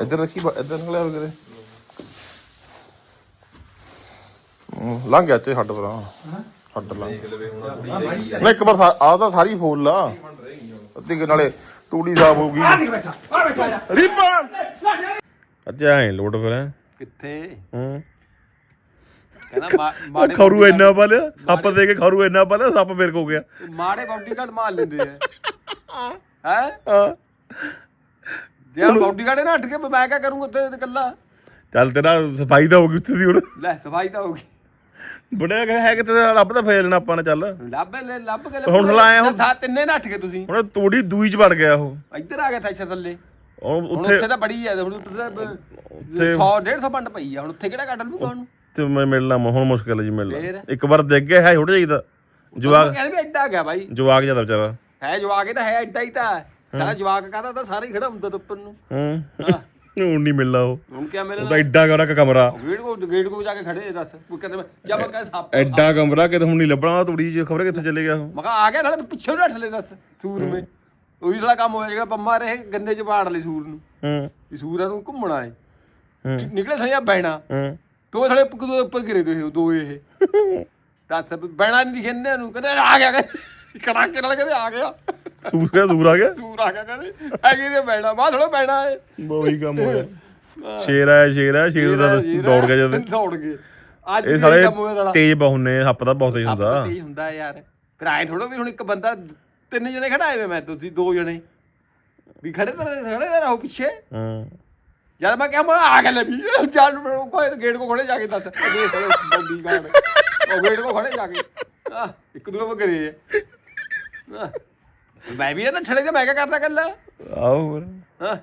ਇੱਧਰ ਦੇਖੀ ਬ- ਇੱਧਰ ਨਿਕਲਿਆ ਹੋਵੇ ਕਿਤੇ। ਹਮ, ਲੰਘ ਗਿਆ ਤੇ ਹੱਡ ਪਰਾਂ ਛੱਡ ਲਾ ਦੇਖ ਲਵੇ ਹੁਣ ਕੁੜੀ ਹੈਗੀ ਆ ਨਾ ਇੱਕ ਵਾਰ ਆ। ਤਾਂ ਸਾਰੀ ਫੋਲ ਲਾ ਅੱਧੀ ਕੁ ਨਾਲੇ ਤੂੜੀ ਸਾਫ਼ ਹੋ ਗਈ। ਰੀਪਾ! ਅੱਜ ਐ ਲੋਡ ਫਿਰ ਹੈਂ। ਕਿੱਥੇ? ਹੂੰ। ਕਹਿੰਦਾ ਮਾ- ਮਾੜੇ ਖਰੂ ਇੰਨਾ ਪਾਲਿਆ ਸੱਪ ਦੇ ਕੇ ਖਰੂ ਇੰਨਾ ਪਾਲਿਆ ਸੱਪ ਮੇਰੇ ਕੋ ਗਿਆ। ਮਾੜੇ ਬਾਡੀ ਮਾਰ ਲੈਂਦੇ ਆ। ਹੈ? ਜੇ ਬਾਡੀ ਗਾਰਡ ਨਾ ਹਟ ਕੇ ਮੈਂ ਕਿਆ ਕਰੂੰਗਾ ਉੱਥੇ ਇਕੱਲਾ? ਚੱਲ ਤੇਰਾ ਸਫ਼ਾਈ ਤਾਂ ਹੋ ਗਈ ਉੱਥੇ ਦੀ ਹੁਣ। ਲੈ ਸਫ਼ਾਈ ਤਾਂ ਹੋ ਗਈ। ਬੜਿਆ ਕਿ ਹੈ ਕਿ ਤੇ ਰੱਬ ਤਾਂ ਫੇਰ ਲੈਣਾ ਆਪਾਂ ਨੇ ਚੱਲ। ਲੱਭ ਲੈ ਲੱਭ ਕੇ ਹੁਣ ਹਲਾਏ ਹੁਣ- ਥਾ ਤਿੰਨੇ ਨੱਠ ਗਏ ਤੁਸੀਂ। ਹੁਣ ਤੂੜੀ ਦੂਈ ਚ ਵੜ ਗਿਆ ਉਹ। ਇੱਧਰ ਆ ਗਿਆ ਥੈਚਰ ਥੱਲੇ। ਉਹ ਹੁਣ ਉੱਥੇ ਉੱਥੇ ਤਾਂ ਬੜੀ ਹੈ ਹੁਣ ਉੱਥੇ ਤਾਂ 100 150 ਪੰਡ ਪਈ ਆ। ਹੁਣ ਉੱਥੇ ਕਿਹੜਾ ਕੱਢ ਲੂ ਕੌਣ ਤੇ ਮੈਂ ਮਿਲਣਾ ਹੁਣ ਮੁਸ਼ਕਿਲ ਹੈ ਜੀ ਫੇਰ? ਮਿਲਣਾ ਇੱਕ ਵਾਰ ਦੇਖ ਗਿਆ ਹੈ ਛੋਟਾ ਜਾਈਦਾ। ਜਵਾਕ ਕਹਿੰਦੇ ਵੀ ਐਡਾ ਗਿਆ ਬਾਈ। ਜਵਾਕ ਜ਼ਿਆਦਾ ਵਿਚਾਰਾ। ਹੈ ਜਵਾਕ ਇਹ ਤਾਂ ਹੈ ਐਡਾ ਹੀ ਤਾਂ। ਸਾਰਾ ਜਵਾਕ ਕਹਦਾ ਤਾਂ ਸਾਰੇ ਹੀ ਖੜਾ ਹੁੰਦਾ ਤਾਂ ਉੱਪਰ ਨੂੰ ਹੂੰ। ਹੁਣ ਨਹੀਂ ਮਿਲਣਾ ਉਹ। ਹੁਣ ਕਿਆ ਉਹ ਮਿਲਣਾ? ਤਾਂ ਐਡਾ ਗੜਾ ਕਮਰਾ। ਗੇਟ ਕੋ ਗੇਟ ਕੋ ਜਾ ਕੇ ਖੜੇ ਦੱਸ। ਕੋਈ ਕਹਿੰਦੇ ਮੈਂ- ਜਦ ਮੈਂ ਕਹਾਂ ਸੱਪ ਐਡਾ ਕਮਰਾ ਕਿਤੇ ਹੁਣ ਨਹੀਂ ਲੱਭਣਾ ਤੂੜੀ ਚ ਖਬਰ ਕਿੱਥੇ ਚਲੇ ਗਿਆ ਉਹ? ਮੈਂ ਕਿਹਾ ਆ ਗਿਆ ਨਾਲੇ ਤੂੰ ਪਿੱਛੇ ਨੱਠ ਲੈ ਦੱਸ ਸੂਰ ਮੇ ਉਹੀ ਥੋੜਾ ਕੰਮ ਹੋਇਆ ਜਿਹੜਾ ਪੰਮਾ ਰਹੇ ਗੰਨੇ ਚ ਬਾੜ ਲਈ ਸੂਰ ਨੂੰ। ਹੂੰ। ਵੀ ਸੂਰਾਂ ਨੂੰ ਘੁੰਮਣਾ ਏ ਹੂੰ। ਨਿਕਲੇ ਸਈਆ ਬੈਣਾ। ਹੂੰ। ਦੋ ਥਲੇ ਇੱਕ ਦੋ ਉੱਪਰ ਗਿਰੇ ਦੋ ਦੋ ਇਹ। ਦੱਸ ਬੈਣਾ ਨਹੀਂ ਦਿਖੇ ਇਹਨਾਂ ਨੂੰ। ਕਹਿੰਦੇ ਆ ਗਿਆ ਕਹਿੰਦੇ। ਕੜਾਕੇ ਨਾਲ ਕਹਿੰਦੇ ਆ ਗਿਆ। ਸੂਰ ਗਿਆ ਸੂਰ ਆ ਗਿਆ? ਸੂਰ ਆ ਗਿਆ ਕਹਿੰਦੇ। ਹੈਗੀ ਤੇ ਬੈਣਾ ਬਾਹਰ ਥੋੜਾ ਬੈਣਾ ਏ ਉਹੀ ਕੰਮ ਹੋਇਆ। ਸ਼ੇਰ ਆਇਆ ਸ਼ੇਰ ਆਇਆ ਸ਼ੇਰ ਦਾ ਦੌੜ ਗਿਆ ਜਦ। ਦੌੜ ਗਏ। ਅੱਜ ਇਹ ਸਾਰੇ ਤੇਜ਼ ਬਹੁਤ ਨੇ ਸੱਪ ਦਾ ਬਹੁਤ ਤੇਜ਼ ਹੁੰਦਾ। ਤੇਜ਼ ਹੁੰਦਾ ਯਾਰ। ਫਿਰ ਐ ਥੋੜਾ ਵੀ ਹੁਣ ਇੱਕ ਬੰਦਾ ਤਿੰਨ ਜਣੇ ਖੜਾਏ ਵੇ ਮੈਂ ਤੁਸੀਂ ਦੋ ਜਣੇ। ਵੀ ਖੜੇ ਤਾਂ ਖੜੇ ਰਹੋ ਪਿੱਛੇ। ਹੂੰ। ਜਦ ਮੈਂ ਕਿਹਾ ਮੈਂ ਆ ਗਿਆ ਲੈ ਵੀ। ਚੱਲ ਕੋਈ ਗੇਟ ਕੋ ਖੜੇ ਜਾ ਕੇ ਦੱਸ। ਬੰਦੀ ਗਾੜ ਉਹ ਗੇਟ ਕੋ ਖੜੇ ਜਾ ਕੇ। ਆ ਇੱਕ ਦੂਏ ਕਰੇ ਆ। ਮੈਂ ਵੀ ਨਾ ਛੜੇ ਤੇ ਮੈਂ ਕਿਆ ਕਰਦਾ ਕੱਲਾ ਆਓ ਹੋਰ। ਹਾਂ।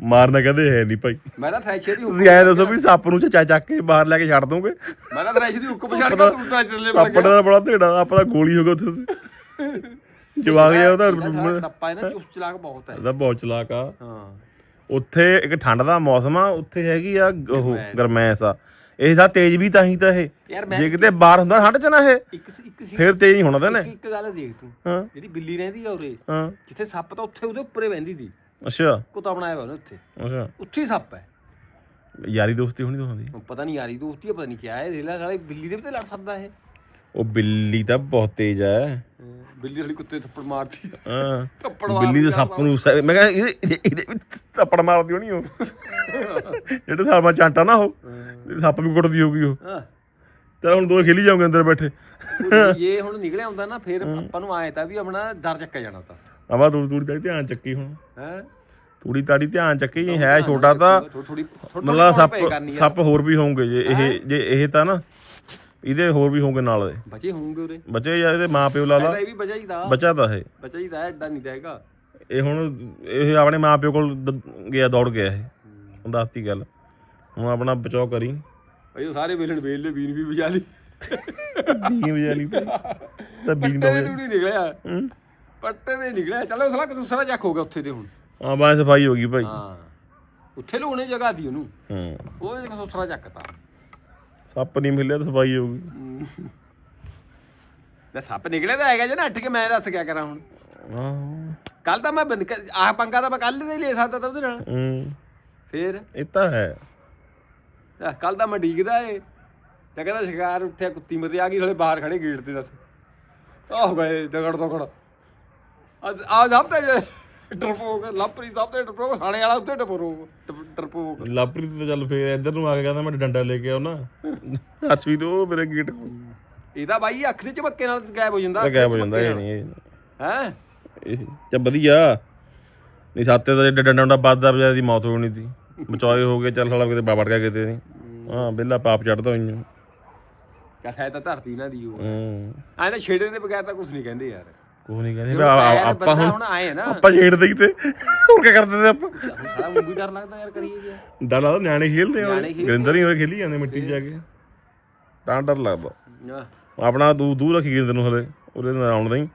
ਮਾਰਨਾ ਕਹਿੰਦੇ ਹੈ ਨਹੀਂ ਭਾਈ। ਮੈਂ ਤਾਂ ਥ੍ਰੈਸ਼ਰ ਦੀ ਤੁਸੀਂ ਐ ਦੱਸੋ ਵੀ ਸੱਪ ਨੂੰ ਚੱਚਾ ਚੱਕ ਕੇ ਬਾਹਰ ਲੈ ਕੇ ਛੱਡ ਦੋਗੇ? ਮੈਂ ਤਾਂ ਥ੍ਰੈਸ਼ਰ ਦੀ ਹੁੱਕ ਪਛਾੜ ਕੇ ਤੂੰ ਤਾਂ ਚੱਲੇ ਬਣ ਸੱਪ ਦਾ ਬੜਾ ਢੇੜਾ ਆਪਾਂ ਤਾਂ ਗੋਲੀ ਹੋ ਗਿਆ ਉੱਥੇ ਜਵਾਗ ਜਿਹਾ ਉਹਦਾ ਟੱਪਾ ਇਹਨਾਂ ਚੁਸਤ ਚਲਾਕ ਬਹੁਤ ਹੈ। ਉਹਦਾ ਬਹੁਤ ਚਲਾਕ ਆ। ਹਾਂ। ਉੱਥੇ ਇੱਕ ਠੰਡ ਦਾ ਮੌਸਮ ਆ ਉੱਥੇ ਹੈਗੀ ਆ ਉਹ ਗਰਮੈਸ ਆ। ਇਹ ਤਾਂ ਤੇਜ਼ ਵੀ ਤਾਂ ਹੀ ਤਾਂ ਇਹ। ਯਾਰ ਮੈਂ ਜੇ ਕਿਤੇ ਬਾਹਰ ਹੁੰਦਾ ਠੰਡ ਚ ਨਾ ਇਹ। ਇੱਕ ਸੀ- ਇੱਕ ਸੀ ਫਿਰ ਤੇਜ਼ ਨਹੀਂ ਹੋਣਾ ਤਾਂ ਨੇ ਇੱਕ ਗੱਲ ਦੇਖ ਤੂੰ। ਹਾਂ। ਜਿਹੜੀ ਬਿੱਲੀ ਰਹਿੰਦੀ ਆ ਉਰੇ ਹਾਂ। ਜਿੱਥੇ ਸੱਪ ਤਾਂ ਉੱਥੇ ਉਹਦੇ ਉੱਪਰੇ ਬਹਿੰਦੀ ਦੀ ਅੱਛਾ। ਕੁੱਤਾ ਬਣਾਇਆ ਹੋਇਆ ਉਹਨੇ ਉੱਥੇ। ਅੱਛਾ। ਉੱਥੇ ਹੀ ਸੱਪ ਹੈ। ਯਾਰੀ ਦੋਸਤੀ ਹੋਣੀ ਦੋਹਾਂ ਦੀ ਹੁਣ ਪਤਾ ਨਹੀਂ ਯਾਰੀ ਦੋਸਤੀ ਆ ਪਤਾ ਨਹੀਂ ਕਿਆ ਹੈ। ਰੇਲਾ ਸਾਲੇ ਬਿੱਲੀ ਦੇ ਵੀ ਤੇ ਲੜ ਸਕਦਾ ਇਹ। ਉਹ ਬਿੱਲੀ ਤਾਂ ਬਹੁਤ ਤੇਜ਼ ਹੈ। ਬਿੱਲੀ ਸਾਲੀ ਕੁੱਤੇ ਥੱਪੜ ਮਾਰਦੀ। ਹਾਂ। ਥੱਪੜ ਮਾਰ ਬਿੱਲੀ ਦੇ ਸੱਪ ਨੂੰ ਸ- ਮੈਂ ਕਿਹਾ ਇਹਦੇ ਇਹਦੇ- ਵਿੱਚ ਥੱਪੜ ਮਾਰਦੀ ਹੋਣੀ ਉਹ। ਜਿਹੜੇ ਸਾਲਮਾ ਚਾਂਟਾ ਨਾ ਉਹ ਇਹਦੇ ਸੱਪ ਵੀ ਕੁੱਟਦੀ ਹੋਊਗੀ ਉਹ। ਹਾਂ। ਚਲ ਹੁਣ ਦੋ ਖੇਲੀ ਜਾਓਗੇ ਅੰਦਰ ਬੈਠੇ। ਉਹ ਇਹ ਹੁਣ ਨਿਕਲਿਆ ਹੁੰਦਾ ਨਾ ਫਿਰ ਆਪਾਂ ਨੂੰ ਆਏ ਤਾਂ ਵੀ ਆਪਣਾ ਡਰ ਚੱਕਿਆ ਜਾਣਾ ਤਾਂ। ਆਵਾ ਤੂੜੀ ਤੂੜੀ ਦਾ ਧਿਆਨ ਚੱਕੀ ਹੁਣ। ਹੈ? ਤੂੜੀ ਤਾੜੀ ਧਿਆਨ ਚੱਕੀ ਹੈ ਛੋਟਾ ਤਾਂ ਥੋੜੀ ਥੋੜੀ ਮਤਲਬ ਸੱਪ ਸੱਪ ਹੋਰ ਵੀ ਹੋਣਗੇ ਜੇ ਇਹ ਜੇ ਇਹ ਤਾਂ ਨਾ ਇਹਦੇ ਹੋਰ ਵੀ ਹੋਣਗੇ ਨਾਲ ਦੇ। ਬਚੇ ਹੋਣਗੇ ਉਰੇ। ਬੱਚੇ ਜਾਂ ਇਹਦੇ ਮਾਂ ਪਿਓ ਲਾ। ਲਾ ਇਹ ਵੀ ਬਚਾ ਹੀ ਦਾ ਬੱਚਾ ਤਾਂ ਇਹ। ਬਚਾ ਹੀ ਦਾ ਐਡਾ ਨਹੀਂ ਜਾਏਗਾ ਇਹ ਹੁਣ ਇਹ ਆਪਣੇ ਮਾਂ ਪਿਓ ਕੋਲ ਦ- ਗਿਆ ਦੌੜ ਗਿਆ ਇਹ। ਹੁਣ ਦੱਸਤੀ ਗੱਲ। ਹੁਣ ਆਪਣਾ ਬਚਾਓ ਕਰੀ। ਭਾਈ ਉਹ ਸਾਰੇ ਵੇਲਣ ਵੇਲ ਲੈ ਵੀਨ ਵੀ ਬਜਾ ਲਈ। ਬੀਨ ਵਜਾ ਲਈ। ਤਾਂ ਬੀਨ ਪੱਟੇ ਵਜਾ ਦੇ ਨਹੀਂ ਨਿਕਲਿਆ। ਪੱਟੇ ਦੇ ਨਿਕਲਿਆ। ਚਲੋ ਸਲਾ ਦੂਸਰਾ ਚੱਕ ਹੋ ਗਿਆ ਉੱਥੇ ਦੇ ਹੁਣ। ਹਾਂ ਬਾਈ ਸਫ਼ਾਈ ਹੋ ਗਈ ਭਾਈ। ਹਾਂ। ਉੱਥੇ ਲੋਣੇ ਜਗ੍ਹਾ ਦੀ ਉਹਨੂੰ। ਹੂੰ। ਉਹ ਦੂਸਰਾ ਚੱਕਤਾ। ਸੱਪ ਨਹੀਂ ਮਿਲਿਆ ਤਾਂ ਸਫ਼ਾਈ ਹੋ ਗਈ। ਲੈ ਸੱਪ ਨਿਕਲੇ ਤਾਂ ਹੈਗਾ ਜੇ ਨੱਠ ਕੇ ਮੈਂ ਦੱਸ ਕਿਆ ਕਰਾਂ ਹੁਣ। ਆਹੋ ਕੱਲ ਤਾਂ ਮੈਂ ਬਨ- ਆਹ ਪੰਗਾ ਤਾਂ ਮੈਂ ਕੱਲ ਦੇ ਲੈ ਸਕਦਾ ਤਾਂ ਉਹਦੇ ਨਾਲ। ਹੂੰ। ਫੇਰ? ਇਹ ਤਾਂ ਹੈ। ਕੱਲ ਤਾਂ ਮੈਂ ਡੀਕਦਾ ਏ। ਤੇ ਕਹਿੰਦਾ ਸ਼ਿਕਾਰ ਉੱਠਿਆ ਕੁੱਤੀ ਮਤੇ ਆ ਗਈ ਥੋੜੇ ਬਾਹਰ ਖੜੇ ਗੇਟ ਤੇ ਦੱਸ। ਆਹ ਗਏ ਦਗੜ ਦਗੜ ਅੱਜ ਆ ਸਭ ਤੇ ਡਰਪੋਕ ਲਾਪਰੀ ਸਭ ਤੇ ਡਰਪੋਕ ਸਾਣੇ ਵਾਲਾ ਉੱਤੇ ਡਰਪੋਕ ਡਰਪੋਕ। ਲਾਪਰੀ ਤਾਂ ਚੱਲ ਫੇਰ ਇੱਧਰ ਨੂੰ ਆ ਕੇ ਕਹਿੰਦਾ ਮੈਂ ਡੰਡਾ ਲੈ ਕੇ ਆਉ ਨਾ ਹਰਸ਼ਵੀ ਉਹ ਮੇਰੇ ਗੇਟ ਇਹਦਾ ਬਾਈ ਅੱਖ ਦੇ ਝਮੱਕੇ ਨਾਲ ਗਾਇਬ ਹੋ ਜਾਂਦਾ ਗਾਇਬ ਹੋ ਜਾਂਦਾ ਇਹ ਨਹੀਂ ਹੈ? ਇਹ ਤੇ ਵਧੀਆ। ਨਹੀਂ ਸਾਤੇ ਦਾ ਡੰਡਾ ਡੰਡਾ ਵੱਜਦਾ ਬਜਾ ਦੀ ਮੌਤ ਹੋਣੀ ਸੀ। ਬਚਾਏ ਹੋ ਗਏ ਚੱਲ ਸਾਲਾ ਕਿਤੇ ਬਾਬੜ ਗਿਆ ਕਿਤੇ ਨਹੀਂ। ਹਾਂ। ਬਿੱਲਾ ਪਾਪ ਚੜਦਾ ਹੋਈ ਹੈ ਤਾਂ ਧਰਤੀ ਨਾ ਦੀ ਉਹ। ਹੂੰ। ਐਂ ਤਾਂ ਛੇੜੇ ਦੇ ਬਗੈਰ ਤਾਂ ਕੁਝ ਨਹੀਂ ਕਹਿੰਦੇ ਯਾਰ। ਕੋਈ ਨਹੀਂ ਕਹਿੰਦੇ ਆਪਾਂ ਹੁਣ ਆਏ ਨਾ। ਆਪਾਂ ਛੇੜਦੇ ਕਿਤੇ ਹੋਰ ਕੀ ਕਰਦੇ ਤੇ ਆਪਾਂ? ਸਾਰਾ ਉਂਗਲੀ ਡਰ ਲੱਗਦਾ ਯਾਰ ਕਰੀਏ ਕੀ ਡਰ ਲੱਗਦਾ ਨਿਆਣੇ ਖੇਲਦੇ ਆ ਗਰਿੰਦਰ ਹੀ ਹੋਏ ਖੇਲੀ ਜਾਂਦੇ ਮਿੱਟੀ 'ਚ ਜਾ ਕੇ। ਤਾਂ ਡਰ ਲੱਗਦਾ। ਆਪਣਾ ਦੂਰ ਦੂਰ ਰੱਖੀ ਗਰਿੰਦਰ ਨੂੰ ਹਲੇ ਉਹਦੇ ਨਾਲ ਆਉਣ ਦਾ ਹੀ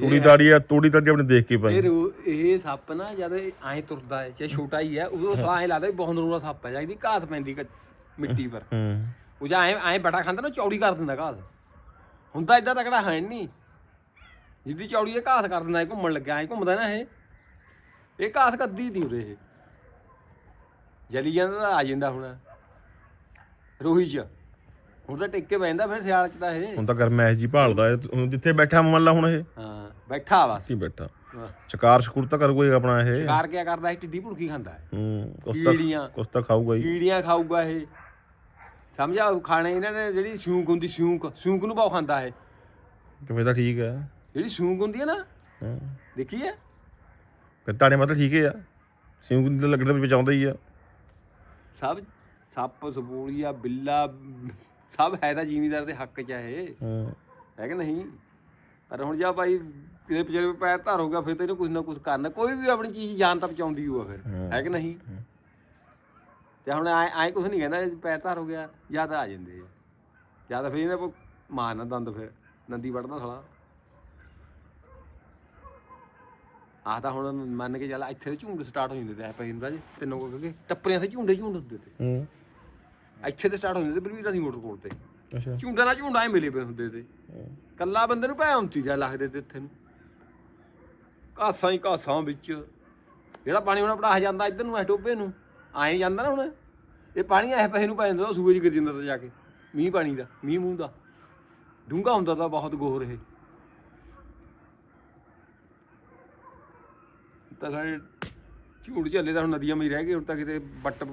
ਤੂੜੀ ਤਾੜੀ ਆ ਤੂੜੀ ਤਾੜੀ ਆਪਣੀ ਦੇਖ ਕੇ ਪਾਈ। ਇਹ ਸੱਪ ਨਾ ਜਦ ਐਂ ਤੁਰਦਾ ਹੈ ਚਾਹੇ ਛੋਟਾ ਹੀ ਹੈ ਉਦੋਂ ਸਾਲਾ ਐਂ ਲੱਗਦਾ ਬਹੁਤ ਨਰੂਲਾ ਸੱਪ ਹੈ ਜਾਂਦੀ ਘਾਸ ਪੈਂਦੀ ਮਿੱਟੀ ਪਰ। ਹੂੰ। ਉਹ ਜਾਂ ਐਂ ਐਂ ਬਟਾ ਖਾਂਦਾ ਨਾ ਚੌੜੀ ਕਰ ਦਿੰਦਾ ਘਾਸ। ਹੁੰਦਾ ਏਡਾ ਤਕੜਾ ਹੈ ਨਹੀਂ ਜਿੱਦੀ ਚੌੜੀ ਇਹ ਘਾਸ ਕਰ ਦਿੰਦਾ ਇਹ ਘੁੰਮਣ ਲੱਗਿਆ ਐਂ ਘੁੰਮਦਾ ਨਾ ਇਹ। ਇਹ ਘਾਸ ਕੱਦੀ ਦੀ ਉਰੇ ਇਹ। ਜਲੀ ਜਾਂਦਾ ਤਾਂ ਆ ਜਾਂਦਾ ਹੁਣ। ਰੋਹੀ ਚ। ਹੁਣ ਤਾਂ ਟਿੱਕੇ ਬੈਂਦਾ ਫਿਰ ਸਿਆਲ ਚ ਤਾਂ ਇਹ। ਹੁਣ ਤਾਂ ਗਰਮੈਸ਼ ਜੀ ਭਾਲਦਾ ਇਹ। ਹੁਣ ਜਿੱਥੇ ਬੈਠਾ ਮੰਨ ਲਾ ਹੁਣ ਇਹ। ਹਾਂ ਬੈਠਾ ਵਾ। ਕੀ ਬੈਠਾ। ਸ਼ਿਕਾਰ ਸ਼ਕੂਰ ਤਾਂ ਕਰੂਗਾ ਹੀ ਆਪਣਾ ਇਹ। ਸ਼ਿਕਾਰ ਕਿਆ ਕਰਦਾ ਇਹ? ਟਿੱਡੀ ਭੁੜਕੀ ਖਾਂਦਾ ਹੈ। ਹੂੰ ਕੁਛ ਤਾਂ ਕੀੜੀਆਂ। ਕੁਛ ਤਾਂ ਖਾਊਗਾ ਹੀ। ਕੀੜੀਆਂ ਖਾਊਗਾ ਇਹ। ਸਮਝਾ ਖਾਣੇ ਇਹਨਾਂ ਨੇ ਜਿਹੜੀ ਸਿਉਂਕ ਹੁੰਦੀ ਸਿਉਂਕ ਸਿਉਂਕ ਨੂੰ ਬਹੁਤ ਖਾਂਦਾ ਇਹ। ਫਿਰ ਤਾਂ ਠੀਕ ਹੈ। ਜਿਹੜੀ ਸਿਉਂਕ ਹੁੰਦੀ ਹੈ ਨਾ ਹਾਂ। ਦੇਖੀ ਹੈ ਫਿਰ ਤੁਹਾਡੇ ਮਤਲਬ ਠੀਕ ਹੈ ਆ। ਸਿੰਘ ਦੇ ਲੱਗਦਾ ਵੀ ਬਚਾਉਂਦਾ ਹੀ ਆ। ਸਭ ਸੱਪ ਸਪੂਲੀਆ ਬਿੱਲਾ ਸਭ ਹੈ ਤਾਂ ਜ਼ਿਮੀਦਾਰ ਦੇ ਹੱਕ ਚ ਹੈ ਹਾਂ। ਹੈ ਕਿ ਨਹੀਂ? ਪਰ ਹੁਣ ਜਾ ਭਾਈ ਕਿਤੇ ਪਿਛਲੇ ਪੈਰ ਧਾਰ ਹੋ ਗਿਆ ਫਿਰ ਤੈਨੂੰ ਕੁਝ ਨਾ ਕੁਝ ਕਰਨਾ। ਕੋਈ ਵੀ ਆਪਣੀ ਚੀਜ਼ ਜਾਨ ਤਾਂ ਪਹੁੰਚਾਉਂਦੀ ਹੋਆ ਫਿਰ। ਹੈ। ਕਿ ਨਹੀਂ? ਤੇ ਹੁਣ ਐ ਐ ਕੁਝ ਨਹੀਂ ਕਹਿੰਦਾ ਜੇ ਪੈਰ ਧਾਰ ਹੋ ਗਿਆ ਜਾਂ ਤਾਂ ਆ ਜਾਂਦੇ ਆ। ਜਾਂ ਤਾਂ ਫਿਰ ਇਹਨੇ ਕੋ ਮਾਰਨਾ ਦੰਦ ਫਿਰ ਨੰਦੀ ਵੜਦਾ ਸਾਲਾ। ਆਹ ਤਾਂ ਹੁਣ ਮੰਨ ਕੇ ਚੱਲ ਇੱਥੇ ਤੇ ਝੁੰਡ ਸਟਾਰਟ ਹੋ ਜਾਂਦੇ ਤੇ ਪਈ ਨੂੰ ਰਾਜ ਤਿੰਨੋਂ ਕੋ ਕੇ ਟੱਪਰਿਆਂ ਤੇ ਝੁੰਡੇ ਝੁੰਡ ਹੁੰਦੇ ਤੇ। ਹੂੰ। ਇੱਥੇ ਤੇ ਸਟਾਰਟ ਹੋ ਜਾਂਦੇ ਬਲਵੀਰ ਅਸੀਂ ਮੋਟਰ ਕੋਲ ਤੇ। ਅੱਛਾ। ਝੁੰਡਾ ਨਾਲ ਝੁੰਡਾ ਹੀ ਮਿਲੇ ਪਏ ਹੁੰਦੇ ਤੇ। ਕੱਲਾ ਬੰਦੇ ਨੂੰ ਭੈ ਹੁੰਤੀ ਜਾ ਲੱਗਦੇ ਤੇ ਇੱਥੇ ਨੂੰ। ਘਾਸਾਂ ਹੀ ਘਾਸਾਂ ਵਿੱਚ। ਜਿਹੜਾ ਪਾਣੀ ਹੁਣ ਪੜਾ ਜਾਂਦਾ ਇੱਧਰ ਨੂੰ ਐ ਟੋਬੇ ਨੂੰ। ਆਏ ਜਾਂਦਾ ਨਾ ਹੁਣ। ਇਹ ਪਾਣੀ ਐ ਪੈਸੇ ਨੂੰ ਪੈ ਜਾਂਦਾ ਸੂਏ ਚ ਗਿਰ ਜਾਂਦਾ ਤਾਂ ਜਾ ਕੇ। ਮੀਂਹ ਪਾਣੀ ਦਾ ਮੀਂਹ ਮੂੰਹ ਦਾ। ਡੂੰਘਾ ਹੁੰਦਾ ਤਾਂ ਬਹੁਤ ਗੋਰ ਇਹ। ਤਾਂ ਸਾਰੇ ਝੂੜ ਝੱਲੇ ਤਾਂ ਹੁਣ ਨਦੀਆਂ ਵਿੱਚ ਰਹਿ ਗਏ, ਹੁਣ ਤਾਂ ਕਿਤੇ ਬੱਟ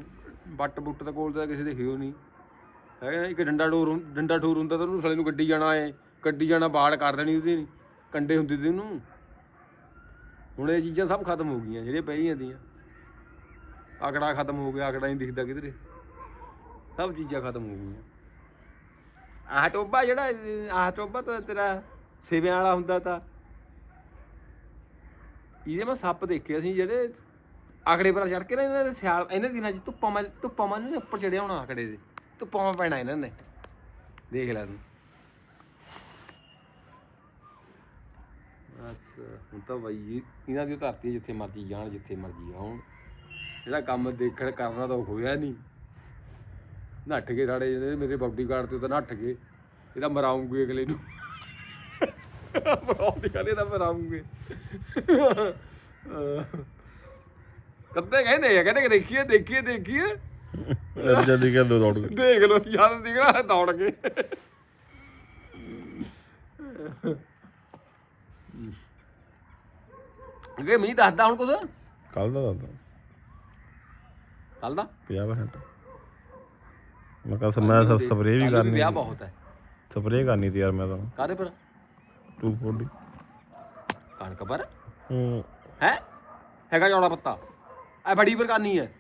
ਬੱਟ ਬੁੱਟ ਦਾ ਕੋਲ ਤਾਂ ਕਿਸੇ ਦੇ ਹਿਓ ਨਹੀਂ। ਹੈਗਾ ਇੱਕ ਡੰਡਾ ਡੋਰ ਹੁੰ- ਡੰਡਾ ਠੋਰ ਹੁੰਦਾ ਤਾਂ ਉਹਨੂੰ ਸਾਲੇ ਨੂੰ ਗੱਡੀ ਜਾਣਾ ਏ ਗੱਡੀ ਜਾਣਾ ਬਾੜ ਕਰ ਦੇਣੀ ਉਹਦੀ, ਕੰਡੇ ਹੁੰਦੇ ਤੇ ਉਹਨੂੰ। ਹੁਣ ਇਹ ਚੀਜ਼ਾਂ ਸਭ ਖਤਮ ਹੋ ਗਈਆਂ, ਜਿਹੜੀਆਂ ਪਹਿਲੀਆਂ ਦੀਆਂ ਆਕੜਾ ਖਤਮ ਹੋ ਗਿਆ, ਆਕੜਾ ਨਹੀਂ ਦਿਖਦਾ ਕਿਧਰੇ। ਸਭ ਚੀਜ਼ਾਂ ਖਤਮ ਹੋ ਗਈਆਂ। ਆਹ ਟੋਬਾ ਜਿਹੜਾ, ਆਹ ਟੋਬਾ ਤਾਂ ਤੇਰਾ ਸੇਵਿਆਂ ਵਾਲਾ ਹੁੰਦਾ ਤਾਂ ਇਹਦੇ ਮੈਂ ਸੱਪ ਦੇਖੇ, ਅਸੀਂ ਜਿਹੜੇ ਆਕੜੇ ਪਰ ਚੜ ਕੇ ਨਾ ਇਹਨਾਂ ਦੇ ਸਿਆਲ, ਇਹਨਾਂ ਦਿਨਾਂ 'ਚ ਧੁੱਪਾਂ ਮੈਂ ਧੁੱਪਾਂ ਮੈਂ ਨੇ ਉੱਪਰ ਚੜਿਆ ਹੋਣਾ ਆਕੜੇ ਦੇ। ਧੁੱਪਾਂ ਮੈਂ ਪੈਣਾ ਇਹਨਾਂ ਨੇ। ਦੇਖ ਲੈ ਤੂੰ। ਅੱਛਾ ਹੁਣ ਤਾਂ ਬਾਈ ਜੀ ਇਹਨਾਂ ਦੀ ਧਰਤੀ ਜਿੱਥੇ ਮਰਜ਼ੀ ਜਾਣ, ਜਿੱਥੇ ਮਰਜ਼ੀ ਆਉਣ। ਜਿਹੜਾ ਕੰਮ ਦੇਖਣ ਕਰਨਾ ਤਾਂ ਉਹ ਹੋਇਆ ਨਹੀਂ ਨੱਠ ਗਏ ਸਾਡੇ ਜਿਹੜੇ ਮੇਰੇ ਬਾਡੀ ਗਾਰਡ ਤੇ ਤਾਂ ਨੱਠ ਗਏ ਇਹਦਾ ਮਰਾਉਂਗੇ ਅਗਲੇ ਨੂੰ। ਮਰਾਉਂਦੇ ਕਹਿੰਦੇ ਤਾਂ ਮਰਾਉਂਗੇ ਕੱਦੇ ਕਹਿੰਦੇ ਆ ਕਹਿੰਦੇ ਕਿ ਦੇਖੀਏ ਦੇਖੀਏ ਦੇਖੀਏ। ਜਲਦੀ ਕਰ ਦੋ ਦੌੜ ਕੇ ਦੇਖ ਲੋ ਜਦ ਨਿਕਲਾ ਦੌੜ ਕੇ ਅੱਗੇ ਮੀਂਹ ਦੱਸਦਾ ਹੁਣ ਕੁਛ? ਕੱਲ ਦਾ ਦੱਸਦਾ। ਕੱਲ ਦਾ? 50% ਮੈਂ ਕੱਲ ਮੈਂ ਸਭ ਸਪਰੇਅ ਵੀ ਕਰਨੀ ਵਿਆਹ ਬਹੁਤ ਹੈ। ਸਪਰੇਅ ਕਰਨੀ ਤੀ ਯਾਰ ਮੈਂ ਤਾਂ। ਕਾਦੇ ਪਰ? 240 ਕਣਕ ਪਰ ਹੂੰ। ਹੈ? ਹੈਗਾ ਚੌੜਾ ਪੱਤਾ। ਐ ਬੜੀ ਪਰ ਕਰਨੀ ਹੈ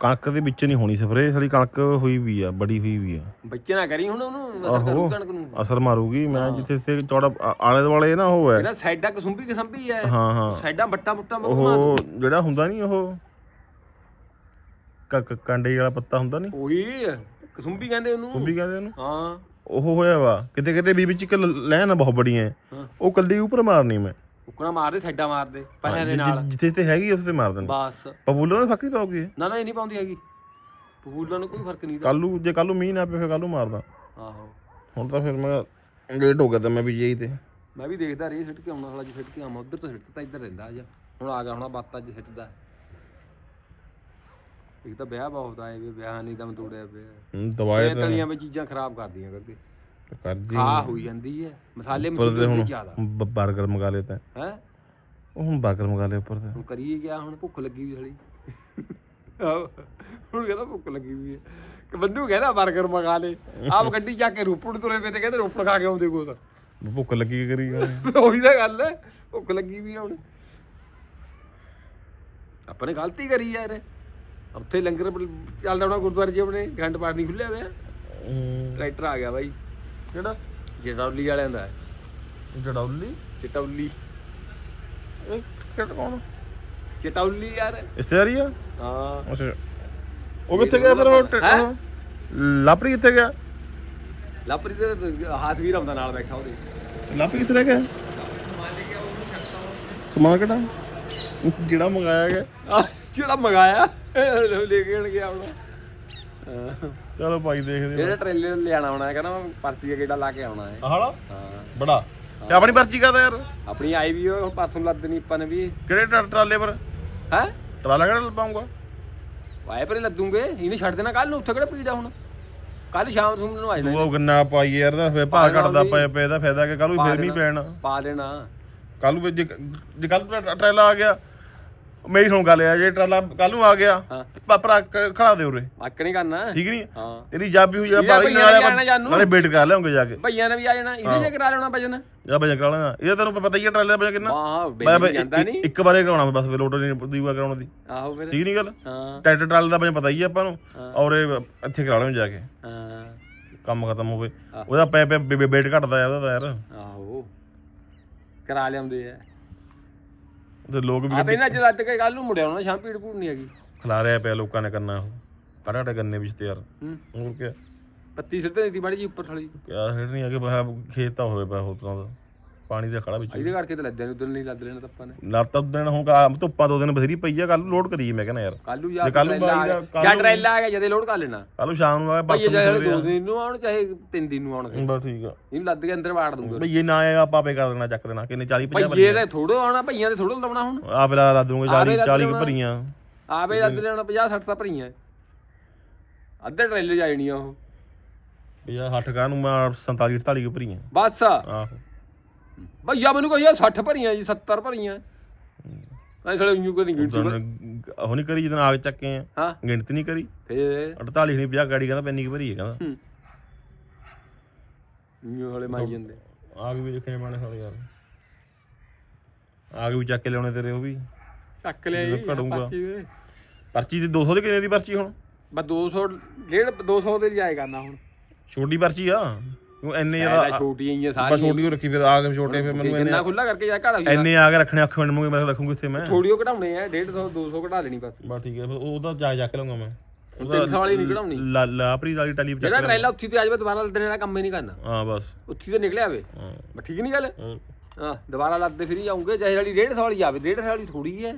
ਕਣਕ ਦੇ ਵਿੱਚ ਨਹੀਂ ਹੋਣੀ ਸਪਰੇਅ ਸਾਡੀ ਕਣਕ ਹੋਈ ਵੀ ਆ ਬੜੀ ਹੋਈ ਵੀ ਆ। ਬੱਚੇ ਨਾ ਕਰੀ ਹੁਣ ਉਹਨੂੰ ਅਸਰ ਕਰੂ ਕਣਕ ਨੂੰ। ਅਸਰ ਮਾਰੂਗੀ ਮੈਂ ਜਿੱਥੇ ਤੇ ਚੌੜਾ ਆਲੇ ਦੁਆਲੇ ਨਾ ਉਹ ਹੈ ਇਹਦਾ ਸਾਈਡਾਂ ਕਸੁੰਬੀ ਕਸੰਬੀ ਹੈ ਹਾਂ ਹਾਂ। ਸਾਈਡਾਂ ਬੱਟਾ ਬੁੱਟਾ ਉਹ ਜਿਹੜਾ ਹੁੰਦਾ ਨਹੀਂ ਉਹ? ਕਾਂਡੇ ਵਾਲਾ ਪੱਤਾ ਹੁੰਦਾ ਨਹੀਂ ਉਹੀ ਕਸੁੰਬੀ ਕਹਿੰਦੇ ਉਹਨੂੰ। ਕੁੰਬੀ ਕਹਿੰਦੇ ਉਹਨੂੰ? ਹਾਂ। ਉਹ ਹੋਇਆ ਵਾ। ਕਿਤੇ ਕਿਤੇ ਵੀ ਵਿੱਚ ਇੱਕ ਲੈਣ ਬਹੁਤ ਬੜੀਆਂ। ਹੈ। ਉਹ ਕੱਲੀ ਉੱਪਰ ਮਾਰਨੀ ਮੈਂ। ਉੱਕਣਾ ਮਾਰਦੇ ਸਾਈਡਾਂ ਮਾਰਦੇ ਪੈਸਿਆਂ ਦੇ ਨਾਲ। ਜਿੱਥੇ ਤੇ ਹੈਗੀ ਉਸ ਤੇ ਮਾਰ ਦੇਣੀ ਬਸ। ਪਪੂਲਰ ਨੂੰ ਫੱਕੀ ਪਾਉਗੀ ਨਾ ਨਾ ਇਹ ਨਹੀਂ ਪਾਉਂਦੀ ਹੈਗੀ। ਫੂਲਾਂ ਨੂੰ ਕੋਈ ਫ਼ਰਕ ਨਹੀਂ ਦਾ ਕੱਲੂ ਜੇ ਕੱਲੂ ਮੀਂਹ ਨਾ ਪਏ ਫਿਰ ਕੱਲੂ ਮਾਰਦਾ। ਆਹੋ। ਹੁਣ ਤਾਂ ਫਿਰ ਮੈਂ ਲੇਟ ਹੋ ਗਿਆ ਤਾਂ ਮੈਂ ਵੀ ਜਈ ਤੇ। ਮੈਂ ਵੀ ਦੇਖਦਾ ਰਹੀ ਸਿੱਟ ਕੇ ਆਉਣਾ ਵਾਲਾ ਜੀ ਸਿੱਟ ਕੇ ਆਵਾਂ ਉਧਰ ਤੋਂ ਸਿੱਟ ਤਾਂ ਇੱਧਰ ਰਹਿੰਦਾ ਅੱਜ ਹੁਣ ਆ ਗਿਆ ਹੁਣ ਬਾਤ ਅੱਜ ਸਿੱਟਦਾ। ਇੱਕ ਤਾਂ ਵਿਆਹ ਬਹੁਤ ਆਏ ਵੀ ਵਿਆਹ ਨਹੀਂ ਦਮ ਤੋੜਿਆ ਪਿਆ। ਹੂੰ ਦਵਾਈ ਇਹ ਤਲੀਆਂ ਵਿੱਚ ਚੀਜ਼ਾਂ ਖਰਾਬ ਕਰਦੀਆਂ ਕਰਕੇ। ਕਰ ਜੀ ਹੋਈ ਜਾਂਦੀ ਹੈ ਮਸਾਲੇ ਉੱਪਰ ਤੇ ਹੁਣ ਬਰਗਰ ਮੰਗਾ ਲਿਆ ਤਾਂ। ਹੈ? ਹੁਣ ਬਰਗਰ ਮੰਗਾ ਲਿਆ ਉੱਪਰ ਤੇ ਹੁਣ ਕਰੀਏ ਗਿਆ ਹੁਣ ਭੁੱਖ ਲੱਗੀ ਵੀ ਥਲੀ ਹੁਣ ਕਹਿੰਦਾ ਭੁੱਖ ਲੱਗੀ ਵੀ ਹੈ। ਕਿ ਮੈਨੂੰ ਕਹਿੰਦਾ ਬਰਗਰ ਮੰਗਾ ਲੈ ਆਪ ਗੱਡੀ ਜਾ ਕੇ ਰੋਪੜ ਤੁਰੇ ਪਏ ਤੇ ਕਹਿੰਦੇ ਰੋਪੜ ਖਾ ਕੇ ਆਉਂਦੇ ਕੋਸ ਭੁੱਖ ਲੱਗੀ ਕਰੀ ਜਾਣਾ। ਉਹੀ ਤਾਂ ਗੱਲ ਹੈ ਭੁੱਖ ਲੱਗੀ ਵੀ ਹੈ ਹੁਣ। ਆਪਣੇ ਗਲਤੀ ਕਰੀ ਯਾਰ। ਉੱਥੇ ਲੰਗਰ ਬ- ਚੱਲਦਾ ਹੋਣਾ ਗੁਰਦੁਆਰੇ 'ਚ ਆਪਣੇ ਘੰਟ ਨਹੀਂ ਖੁੱਲਿਆ ਹੋਇਆ। ਟਰੈਕਟਰ ਆ ਗਿਆ ਬਾਈ। ਕਿਹੜਾ? ਜਟੌਲੀ ਵਾਲਿਆਂ ਦਾ ਹੈ। ਜੜੌਲੀ? ਚਟੌਲੀ ਇਹ ਕਿਹੜਾ ਕੌਣ? ਚਟੌਲੀ ਯਾਰ। ਇਸਤਿਆਰੀ ਆ? ਹਾਂ। ਅੱਛਾ। ਉਹ ਕਿੱਥੇ ਗਿਆ ਫਿਰ ਉਹ ਟ- ਹੈਂ? ਉਹ? ਲਾਪਰੀ ਕਿੱਥੇ ਗਿਆ? ਲਾਪਰੀ ਤੇ ਹਾਸਵੀਰ ਆਉਂਦਾ ਨਾਲ ਬੈਠਾ ਉਹਦੇ। ਲਾਪਰੀ ਕਿੱਥੇ ਰਹਿ ਗਿਆ? ਸਮਾਨ ਕਿਹੜਾ? ਜਿਹੜਾ ਮੰਗਾਇਆ ਗਿਆ। ਆਹ, ਜਿਹੜਾ ਮੰਗਾਇਆ। ਲੈ ਕੇ। ਚਲੋ ਭਾਈ ਦੇਖਦੇ ਜਿਹੜਾ ਟ੍ਰੇਲਰ ਲਿਆਣਾ ਆਉਣਾ ਹੈ ਕਹਿੰਦਾ ਮੈਂ ਪਰਚੀ ਦਾ ਗੇੜਾ ਲਾ ਕੇ ਆਉਣਾ ਹੈ। ਹਾਲਾ ਹਾਂ। ਬੜਾ। ਤੇ ਆਪਣੀ ਪਰਚੀ ਕਾਦਾ ਯਾਰ? ਆਪਣੀ ਆਈ ਵੀ ਹੁਣ ਪਰਸੋਂ ਲੱਦ ਦੇਣੀ ਆਪਾਂ ਨੇ ਵੀ। ਕਿਹੜੇ ਟਰਾ- ਟਰਾਲੇ ਪਰ? ਹੈ? ਟਰਾਲਾ ਕਿਹੜਾ ਪਾਉਂਗਾ ਵਾਏ ਪਰੇ ਲੱਦੂਗੇ ਇਹਨੇ ਛੱਡ ਦੇਣਾ ਕੱਲ ਨੂੰ ਉੱਥੇ ਕਿਹੜਾ ਪੀੜਾ ਹੁਣ? ਕੱਲ ਸ਼ਾਮ ਨੂੰ ਨੂੰ ਆ ਜਾਣਾ ਉਹ ਗੰਨਾ ਪਾਈ ਯਾਰ ਦਾ ਫੇਰ ਭਾਅ ਪਾਣਾ ਘਟਦਾ ਵੀ। ਪਏ ਪਏ ਦਾ ਫਾਇਦਾ ਕਿ ਕੱਲ ਨੂੰ ਫੇਰ ਮੀਂਹ ਪੈਣਾ। ਪਾ ਲੈਣਾ ਕੱਲ ਨੂੰ ਜੇ ਜੇ ਕੱਲ ਟਰੈਲਾ ਆ ਗਿਆ ਮੇਰੀ ਸੁਣ ਗੱਲ ਆ ਜੇ ਟਰਾਲਾ ਕੱਲ ਨੂੰ ਆ ਗਿਆ ਹਾਂ। ਪਾਪਰਾ ਖੜਾ ਦੇ ਉਰੇ। ਅੱਕ ਨਹੀਂ ਕਰਨਾ। ਠੀਕ ਨਹੀਂ ਹਾਂ। ਤੇਰੀ ਜਾਬੀ ਹੋਈ ਜਾ ਇਹਦਾ ਬਾਰੀ ਭਈਆ ਜਾਣਾ ਨਾਲ ਜਾਨੂੰ। ਨਾਲੇ ਵੇਟ ਕਰ ਲਿਆਉਂਗੇ ਜਾ ਕੇ। ਭਈਆਂ ਨੇ ਵੀ ਆ ਜਾਣਾ ਇਹਦੇ ਜੇ ਕਰਾ ਲੈਣਾ ਵਜਨ ਜਾ ਭਜਨ ਕਰਾ ਲੈਣਾ। ਇਹ ਤੈਨੂੰ ਪਤਾ ਹੀ ਹੈ ਟਰਾਲੇ ਦਾ ਭਜਨ ਕਿੰਨਾ। ਵਾਹ ਮੈਂ ਜਾਂਦਾ ਨਹੀਂ ਇੱਕ ਵਾਰੇ ਕਰਾਉਣਾ ਬਸ ਲੋਡ ਨਹੀਂ ਦੀ ਵਾਰ ਕਰਾਉਣਾ ਦੀ। ਆਹੋ ਫਿਰ। ਠੀਕ ਨਹੀਂ ਗੱਲ? ਹਾਂ। ਟਰੈਕਟਰ ਟਰਾਲੇ ਦਾ ਭਜਨ ਪਤਾ ਹੀ ਹੈ ਆਪਾਂ ਨੂੰ। ਔਰ ਇਹ ਇੱਥੇ ਕਰਾ ਲਿਓ ਜਾ ਕੇ। ਹਾਂ। ਕੰਮ ਖਤਮ ਹੋਵੇ। ਉਹਦਾ ਪੈ ਪੈ ਵੇਟ ਘਟਦਾ ਆ ਉਹਦਾ ਤਾਂ ਯਾਰ। ਆਹੋ। ਕਰਾ ਲਿਆਉਂਦੇ ਆ। ਤੇ ਲੋਕ ਵੀ ਆ ਤੇ ਇਹਨਾਂ ਚ ਲੱਦ ਕੇ ਕੱਲ ਨੂੰ ਮੁੜਿਆ ਹੋਣਾ ਸ਼ਾਮ ਪੀੜ ਪੂੜ ਨਹੀਂ ਹੈਗੀ। ਖਿਲਾਰਿਆ ਪਿਆ ਲੋਕਾਂ ਨੇ ਕਰਨਾ ਉਹ। ਕੜਾ ਗੰਨੇ ਵਿੱਚ ਤੇ ਯਾਰ ਹੂੰ। ਹੋਰ ਕੀ ਪੱਤੀ ਸਿੱਧੇ ਦੀ ਮਾੜੀ ਜੀ ਉੱਪਰ ਥਲੀ ਕਿਆ ਖੇਡ ਨਹੀਂ ਆ ਕਿ ਬਾਹ ਖੇਤ ਤਾਂ ਹੋਵੇ ਪਿਆ ਹੋਰ ਤਰ੍ਹਾਂ ਦਾ। ਪਾਣੀ ਦਾ ਖੜਾ ਵਿੱਚ। ਇਹਦੇ ਕਰਕੇ ਤਾਂ ਲੱਦਿਆ ਨੂੰ ਉਧਰ ਨਹੀਂ ਲੱਦ ਲੈਣਾ ਤਾਂ ਆਪਾਂ ਨੇ। ਲੱਤ ਦਿਨ ਹੁਣ ਕਾ- ਧੁੱਪਾਂ ਦੋ ਦਿਨ ਬਥੇਰੀ ਪਈ ਆ ਕੱਲ ਲੋਡ ਕਰੀਏ ਮੈਂ ਕਹਿੰਦਾ ਯਾਰ। ਕੱਲੂ ਆ ਗਿਆ ਕੱਲ੍ਹ ਜਾਂ ਟਰੈਲਾ ਆ ਗਿਆ ਜਦੇ ਲੋਡ ਕਰ ਲੈਣਾ। ਕੱਲ ਸ਼ਾਮ ਨੂੰ ਆ। ਬੱਸ ਦੋ ਦਿਨ ਨੂੰ ਆਉਣ ਚਾਹੇ ਤਿੰਨ ਦਿਨ ਨੂੰ ਆਉਣ ਬਸ ਠੀਕ ਆ। ਇਹਨੂੰ ਲੱਦ ਕੇ ਅੰਦਰ ਵਾੜ ਦੂੰਗਾ। ਇਹ ਨਾ ਆਏਗਾ ਆਪਾਂ ਆਪੇ ਕਰ ਦੇਣਾ ਚੱਕ ਦੇਣਾ ਕਿੰਨੇ 40 50 ਭਈਏ ਦੇ ਥੋੜੋ ਆਉਣਾ ਭਈਆਂ ਦੇ ਥੋੜੋ ਲਾਉਣਾ ਹੁਣ। ਆ ਪਹਿਲਾਂ ਲਾ ਦੂੰਗੇ 40 ਆਪੇ ਲੱਦ 40 ਕੁ ਲੈਣਾ। ਭਰੀਆਂ। ਆਪੇ ਲੱਦ ਲੈਣਾ 50 60 ਤਾਂ ਭਰੀਆਂ। ਅੱਧੇ ਟਰੈਲੇ ਜਾ ਜਾਣੀਆਂ ਉਹ। 50 60 ਕਾ ਨੂੰ ਮੈਂ 47 48 ਕੁ ਭਰੀਆਂ। ਬਸ। ਆਹੋ। ਭਈਆ ਮੈਨੂੰ ਕਹੋ ਯਾਰ 60 ਭਰੀਆਂ ਜੀ 70 ਭਰੀਆਂ। ਐ ਥੋੜੇ ਇੰਜੂ ਕਰੀ ਗਿਣਤੀ ਉਹ ਨਹੀਂ ਕਰੀ ਜਦੋਂ ਆਗ ਚੱਕੇ ਆ। ਹਾਂ। ਗਿਣਤੀ ਨਹੀਂ ਕਰੀ। ਫੇਰ? 48 ਨਹੀਂ 50 ਗਾੜੀ ਕਹਿੰਦਾ ਪੈਨੀ ਕੁ ਭਰੀ ਹੈ। ਕਹਿੰਦਾ ਇੰਜੂ ਹਲੇ ਮਾਈ ਜਾਂਦੇ। ਆਗ ਵੀ ਦੇਖਣੇ ਮਾਣੇ ਸਾਲੇ ਯਾਰ। ਆਗ ਵੀ ਚੱਕ ਕੇ ਲਿਆਉਣੇ ਤੇਰੇ ਉਹ ਵੀ। ਚੱਕ ਲਿਆ ਜੀ ਜਦੋਂ ਘੜੂੰਗਾ। ਪਰਚੀ ਦੇ। ਪਰਚੀ ਦੀ 200 ਦੀ ਕਿੰਨੇ ਦੀ ਪਰਚੀ ਹੁਣ? ਬਸ 200 ਡੇਢ 200 ਦੇ ਜਾਏ ਕਰਨਾ ਹੁਣ। ਛੋਟੀ ਪਰਚੀ ਆ। ਕਿਉਂ ਐਨੇ ਜ਼ਿਆਦਾ ਛੋਟੀਆਂ ਹੀ ਆ ਬਸ ਛੋਟੀ ਉਹ ਰੱਖੀ ਫਿਰ ਆ ਕੇ ਛੋਟੇ ਫਿਰ ਮੈਨੂੰ ਐਨੇ ਖੁੱਲਾ ਕਰਕੇ ਜਾ ਘੜਾ ਐਨੇ ਆ ਕੇ ਰੱਖਣੇ ਅੱਖ ਮਿੰਟ ਮੈਂ ਰੱਖੂੰਗਾ ਇੱਥੇ ਮੈਂ। ਥੋੜੀ ਉਹ ਘਟਾਉਣੇ ਆ 150 200 ਘਟਾ ਲੈਣੀ ਬਸ। ਬਸ ਠੀਕ ਹੈ ਫਿਰ ਉਹਦਾ ਜਾ ਜਾ ਕੇ ਲਵਾਂਗਾ ਮੈਂ। ਤਿੰਨ ਸੌ ਵਾਲੀ ਨਹੀਂ ਕਢਾਉਣੀ। ਲਾ ਲਾਪਰੀ ਵਾਲੀ ਟਾਲੀ ਚੱਕ ਜਿਹੜਾ ਟਰੈਲਾ ਉੱਥੀ ਤੇ ਆ ਜਾਵੇ ਦੁਬਾਰਾ ਲੱਦਣ ਵਾਲਾ ਕੰਮ ਹੀ ਨਹੀਂ ਕਰਨਾ। ਹਾਂ ਬਸ। ਉੱਥੀ ਤੇ ਨਿਕਲਿਆ ਵੇ। ਹਾਂ। ਬਸ ਠੀਕ ਨਹੀਂ ਗੱਲ। ਹਾਂ। ਦੁਬਾਰਾ ਲੱਦਦੇ ਫਿਰ ਜਾਉਂਗੇ ਚਾਹੇ ਵਾਲੀ 150 ਵਾਲੀ ਆਵੇ 150 ਵਾਲੀ ਥੋੜੀ ਹੈ।